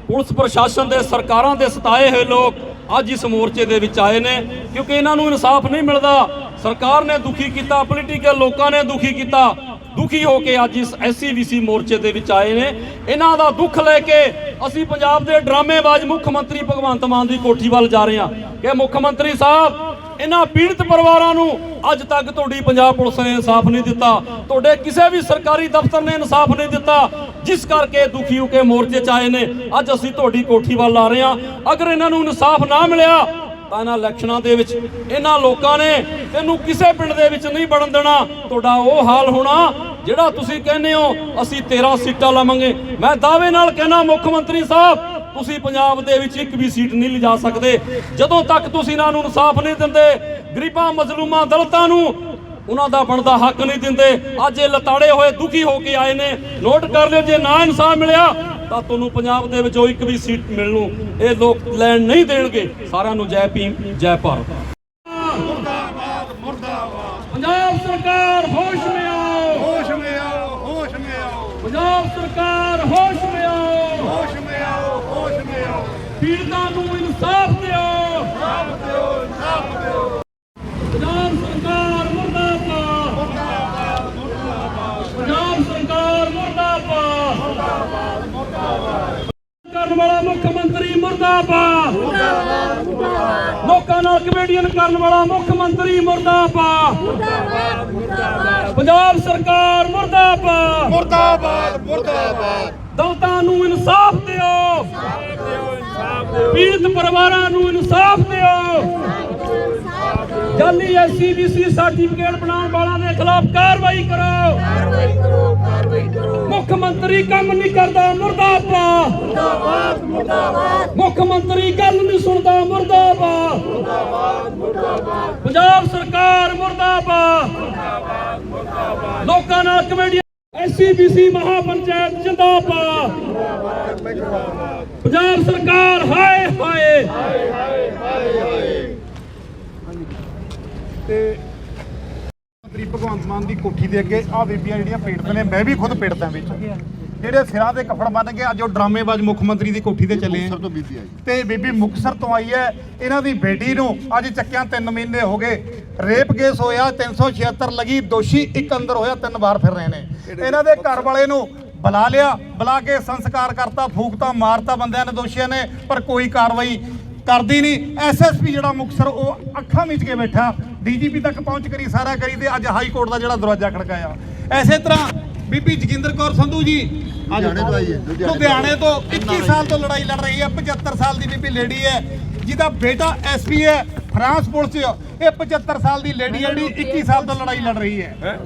ਪੁਲਿਸ ਪ੍ਰਸ਼ਾਸਨ ਦੇ ਸਰਕਾਰਾਂ ਦੇ ਸਤਾਏ ਹੋਏ ਲੋਕ ਅੱਜ ਇਸ ਮੋਰਚੇ ਦੇ ਵਿੱਚ ਆਏ ਨੇ, ਕਿਉਂਕਿ ਇਹਨਾਂ ਨੂੰ ਇਨਸਾਫ ਨਹੀਂ ਮਿਲਦਾ। ਸਰਕਾਰ ਨੇ ਦੁਖੀ ਕੀਤਾ ਪੋਲੀਟੀਕਲ ਲੋਕਾਂ ਨੇ ਦੁਖੀ ਕੀਤਾ। ਦੁਖੀ ਹੋ ਕੇ ਅੱਜ ਇਸ ਐਸਸੀਬੀਸੀ ਮੋਰਚੇ ਦੇ ਵਿੱਚ ਆਏ ਨੇ। ਇਹਨਾਂ ਦਾ ਦੁੱਖ ਲੈ ਕੇ ਅਸੀਂ ਪੰਜਾਬ ਦੇ ਡਰਾਮੇਬਾਜ਼ ਮੁੱਖ ਮੰਤਰੀ ਭਗਵੰਤ ਮਾਨ ਦੀ ਕੋਠੀ ਵੱਲ ਜਾ ਰਹੇ ਹਾਂ। ਕਿ ਮੁੱਖ ਮੰਤਰੀ ਸਾਹਿਬ ਇਹਨਾਂ ਪੀੜਤ ਪਰਿਵਾਰਾਂ ਨੂੰ ਅੱਜ ਤੱਕ ਤੁਹਾਡੀ ਪੰਜਾਬ ਪੁਲਿਸ ਨੇ ਇਨਸਾਫ ਨਹੀਂ ਦਿੱਤਾ। ਤੁਹਾਡੇ ਕਿਸੇ ਵੀ ਸਰਕਾਰੀ ਦਫ਼ਤਰ ਨੇ ਇਨਸਾਫ ਨਹੀਂ ਦਿੱਤਾ। ਜਿਸ ਕਰਕੇ ਦੁਖੀ ਹੋ ਕੇ ਮੋਰਚੇ 'ਚ ਆਏ ਨੇ। ਅੱਜ ਅਸੀਂ ਤੁਹਾਡੀ ਕੋਠੀ ਵੱਲ ਆ ਰਹੇ ਹਾਂ। ਅਗਰ ਇਹਨਾਂ ਨੂੰ ਇਨਸਾਫ ਨਾ ਮਿਲਿਆ, ਤਾਂ ਇਹਨਾਂ ਇਲੈਕਸ਼ਨਾਂ ਦੇ ਵਿੱਚ ਇਹਨਾਂ ਲੋਕਾਂ ਨੇ ਇਹਨੂੰ ਕਿਸੇ ਪਿੰਡ ਦੇ ਵਿੱਚ ਨਹੀਂ ਬਣਨ ਦੇਣਾ। ਤੁਹਾਡਾ ਉਹ ਹਾਲ ਹੋਣਾ ਜਿਹੜਾ ਤੁਸੀਂ ਕਹਿੰਦੇ ਹੋ, ਅਸੀਂ 13 ਸੀਟਾਂ ਲਵਾਂਗੇ। ਮੈਂ ਦਾਅਵੇ ਨਾਲ ਕਹਿਣਾ, ਮੁੱਖ ਮੰਤਰੀ ਸਾਹਿਬ ਤੁਸੀਂ ਪੰਜਾਬ ਦੇ ਵਿੱਚ ਇੱਕ ਵੀ ਸੀਟ ਨਹੀਂ ਲਿਜਾ ਸਕਦੇ। ਜਦੋਂ ਤੱਕ ਤੁਸੀਂ ਇਹਨਾਂ ਨੂੰ ਇਨਸਾਫ ਨਹੀਂ ਦਿੰਦੇ ਗਰੀਬਾਂ ਮਜ਼ਲੂਮਾਂ ਦਲਤਾਂ ਨੂੰ ਉਹਨਾਂ ਦਾ ਬਣਦਾ ਹੱਕ ਨਹੀਂ ਦਿੰਦੇ। ਅੱਜ ਇਹ ਲਤਾੜੇ ਹੋਏ ਦੁਖੀ ਹੋ ਕੇ ਆਏ ਨੇ। ਨੋਟ ਕਰ ਲਿਓ ਜੇ ਨਾ ਇਨਸਾਫ ਮਿਲਿਆ ਤਾਂ ਤੁਹਾਨੂੰ ਪੰਜਾਬ ਦੇ ਵਿੱਚੋਂ ਇੱਕ ਵੀ ਸੀਟ ਮਿਲਣ ਨੂੰ ਇਹ ਲੋਕ ਲੈਣ ਨਹੀਂ ਦੇਣਗੇ। ਸਾਰਿਆਂ ਨੂੰ ਜੈ ਭੀਮ ਜੈ ਭਾਰਤ। ਪੰਜਾਬ ਸਰਕਾਰ ਹੋਸ਼ ਮੇ ਆਓ ਹੋਸ਼ ਮੇ ਆਓ ਹੋਸ਼ ਮੇ ਆਓ ਪੰਜਾਬ ਸਰਕਾਰ ਹੋਸ਼ ਮੇ ਆਓ ਹੋਸ਼ ਮੇ ਆਓ ਹੋਸ਼ ਮੇ ਆਓ ਪੀੜਤਾਂ ਨੂੰ ਇਨਸਾਫ ਦਿਓ। ਪੰਜਾਬ ਸਰਕਾਰ ਮੁਰਦਾਬਾਦ। ਪੰਜਾਬ ਸਰਕਾਰ ਮੁਰਦਾਬਾਦ। ਕਰਨ ਵਾਲਾ ਮੁੱਖ ਮੰਤਰੀ ਮੁਰਦਾਬਾਦ। ਲੋਕਾਂ ਨਾਲ ਕਮੇਡੀਅਨ ਕਰਨ ਵਾਲਾ ਮੁੱਖ ਮੰਤਰੀ ਮੁਰਦਾਬਾਦ। ਪੰਜਾਬ ਸਰਕਾਰ ਮੁਰਦਾਬਾਦ। ਮੁਰਦਾਬਾਦ ਮੁਰਦਾਬਾਦ। ਦਲਤਾਂ ਨੂੰ ਇਨਸਾਫ ਦਿਓ ਪੀੜਤ ਪਰਿਵਾਰਾਂ ਨੂੰ ਇਨਸਾਫ ਦਿਓ। ਜਾਲੀ ਐਸਸੀਬੀਸੀ ਸਰਟੀਫਿਕੇਟ ਬਣਾਉਣ ਵਾਲਿਆਂ ਦੇ ਖਿਲਾਫ ਕਾਰਵਾਈ ਕਰੋ। ਮੁੱਖ ਮੰਤਰੀ ਕੰਮ ਨਹੀਂ ਕਰਦਾ ਮੁਰਦਾਬਾਦ ਮੁੱਖ ਮੰਤਰੀ ਗੱਲ ਨਹੀਂ ਸੁਣਦਾ ਮੁਰਦਾਬਾਦ ਪੰਜਾਬ ਸਰਕਾਰ ਮੁਰਦਾਬਾਦ ਲੋਕਾਂ ਨਾਲ ਕਮੇਡੀ ਐਸਸੀਬੀਸੀ ਮਹਾਪੰਚਾਇਤ ਜਿੰਦਾਬਾਦ। ਪੰਜਾਬ ਸਰਕਾਰ, ਹਾਏ ਹਾਏ। ਤੇ ਮੰਤਰੀ ਭਗਵੰਤ ਮਾਨ ਦੀ ਕੋਠੀ ਦੇ ਅੱਗੇ ਆ ਬੀਬੀਆਂ ਜਿਹੜੀਆਂ ਪੀੜਤ ਨੇ, ਮੈਂ ਵੀ ਖੁਦ ਪੀੜਤ ਵਿੱਚ। ਜਿਹੜੇ ਸਿਰਾਂ ਤੇ ਕਫੜ ਬੰਨ ਕੇ ਅੱਜ ਉਹ ਡਰਾਮੇਬਾਜ਼ ਮੁੱਖ ਮੰਤਰੀ ਦੀ ਕੋਠੀ ਤੇ ਚੱਲੇ ਆ। ਤੋਂ ਬੀਬੀ ਆਈ ਤੇ ਬੀਬੀ ਮੁਕਤਸਰ ਤੋਂ ਆਈ ਹੈ। ਇਹਨਾਂ ਦੀ ਬੇਟੀ ਨੂੰ ਅੱਜ ਚੱਕਿਆਂ 3 ਮਹੀਨੇ ਹੋ ਗਏ। ਰੇਪ ਕੇਸ ਹੋਇਆ 376 ਲੱਗੀ ਦੋਸ਼ੀ ਇੱਕ ਅੰਦਰ ਹੋਇਆ ਤਿੰਨ ਵਾਰ ਫਿਰ ਰਹੇ ਨੇ। ਇਹਨਾਂ ਦੇ ਘਰ ਵਾਲੇ ਨੂੰ ਬੁਲਾ ਲਿਆ ਬੁਲਾ ਕੇ ਸੰਸਕਾਰ ਕਰਤਾ ਫੂਕਤਾ ਮਾਰਤਾ ਬੰਦਿਆਂ ਨੇ ਦੋਸ਼ੀਆਂ ਨੇ ਪਰ ਕੋਈ ਕਾਰਵਾਈ ਕਰਦੀ ਨਹੀਂ। ਐਸਐਸਪੀ ਜਿਹੜਾ ਮੁਕਤਸਰ ਉਹ ਅੱਖਾਂ ਵਿੱਚ ਕੇ ਬੈਠਾ। ਡੀਜੀਪੀ ਤੱਕ ਪਹੁੰਚ ਕਰੀ ਸਾਰਾ ਕਰੀ ਤੇ ਅੱਜ ਹਾਈ ਕੋਰਟ ਦਾ ਜਿਹੜਾ ਦਰਵਾਜ਼ਾ ਖੜਕਾਇਆ। ਐਸੇ ਤਰ੍ਹਾਂ ਬੀਬੀ ਜਗਿੰਦਰ ਕੌਰ ਸੰਧੂ ਜੀ। ਲੁਧਿਆਣੇ ਤੋਂ ਆਈ ਹੈ, ਲੁਧਿਆਣੇ ਲੁਧਿਆਣੇ ਤੋਂ 21 ਸਾਲ ਤੋਂ ਲੜਾਈ ਲੜ ਰਹੀ ਹੈ 75 ਸਾਲ ਦੀ ਬੀਬੀ ਲੇਡੀ ਹੈ। ਜਿਹਦਾ ਬੇਟਾ ਐਸਪੀ ਹੈ ਫਰਾਂਸ ਪੁਲਿਸ ਇਹ 75 ਸਾਲ ਦੀ ਲੇਡੀ ਹੈ ਜਿਹੜੀ 21 ਸਾਲ ਤੋਂ ਲੜਾਈ ਲੜ ਰਹੀ ਹੈ।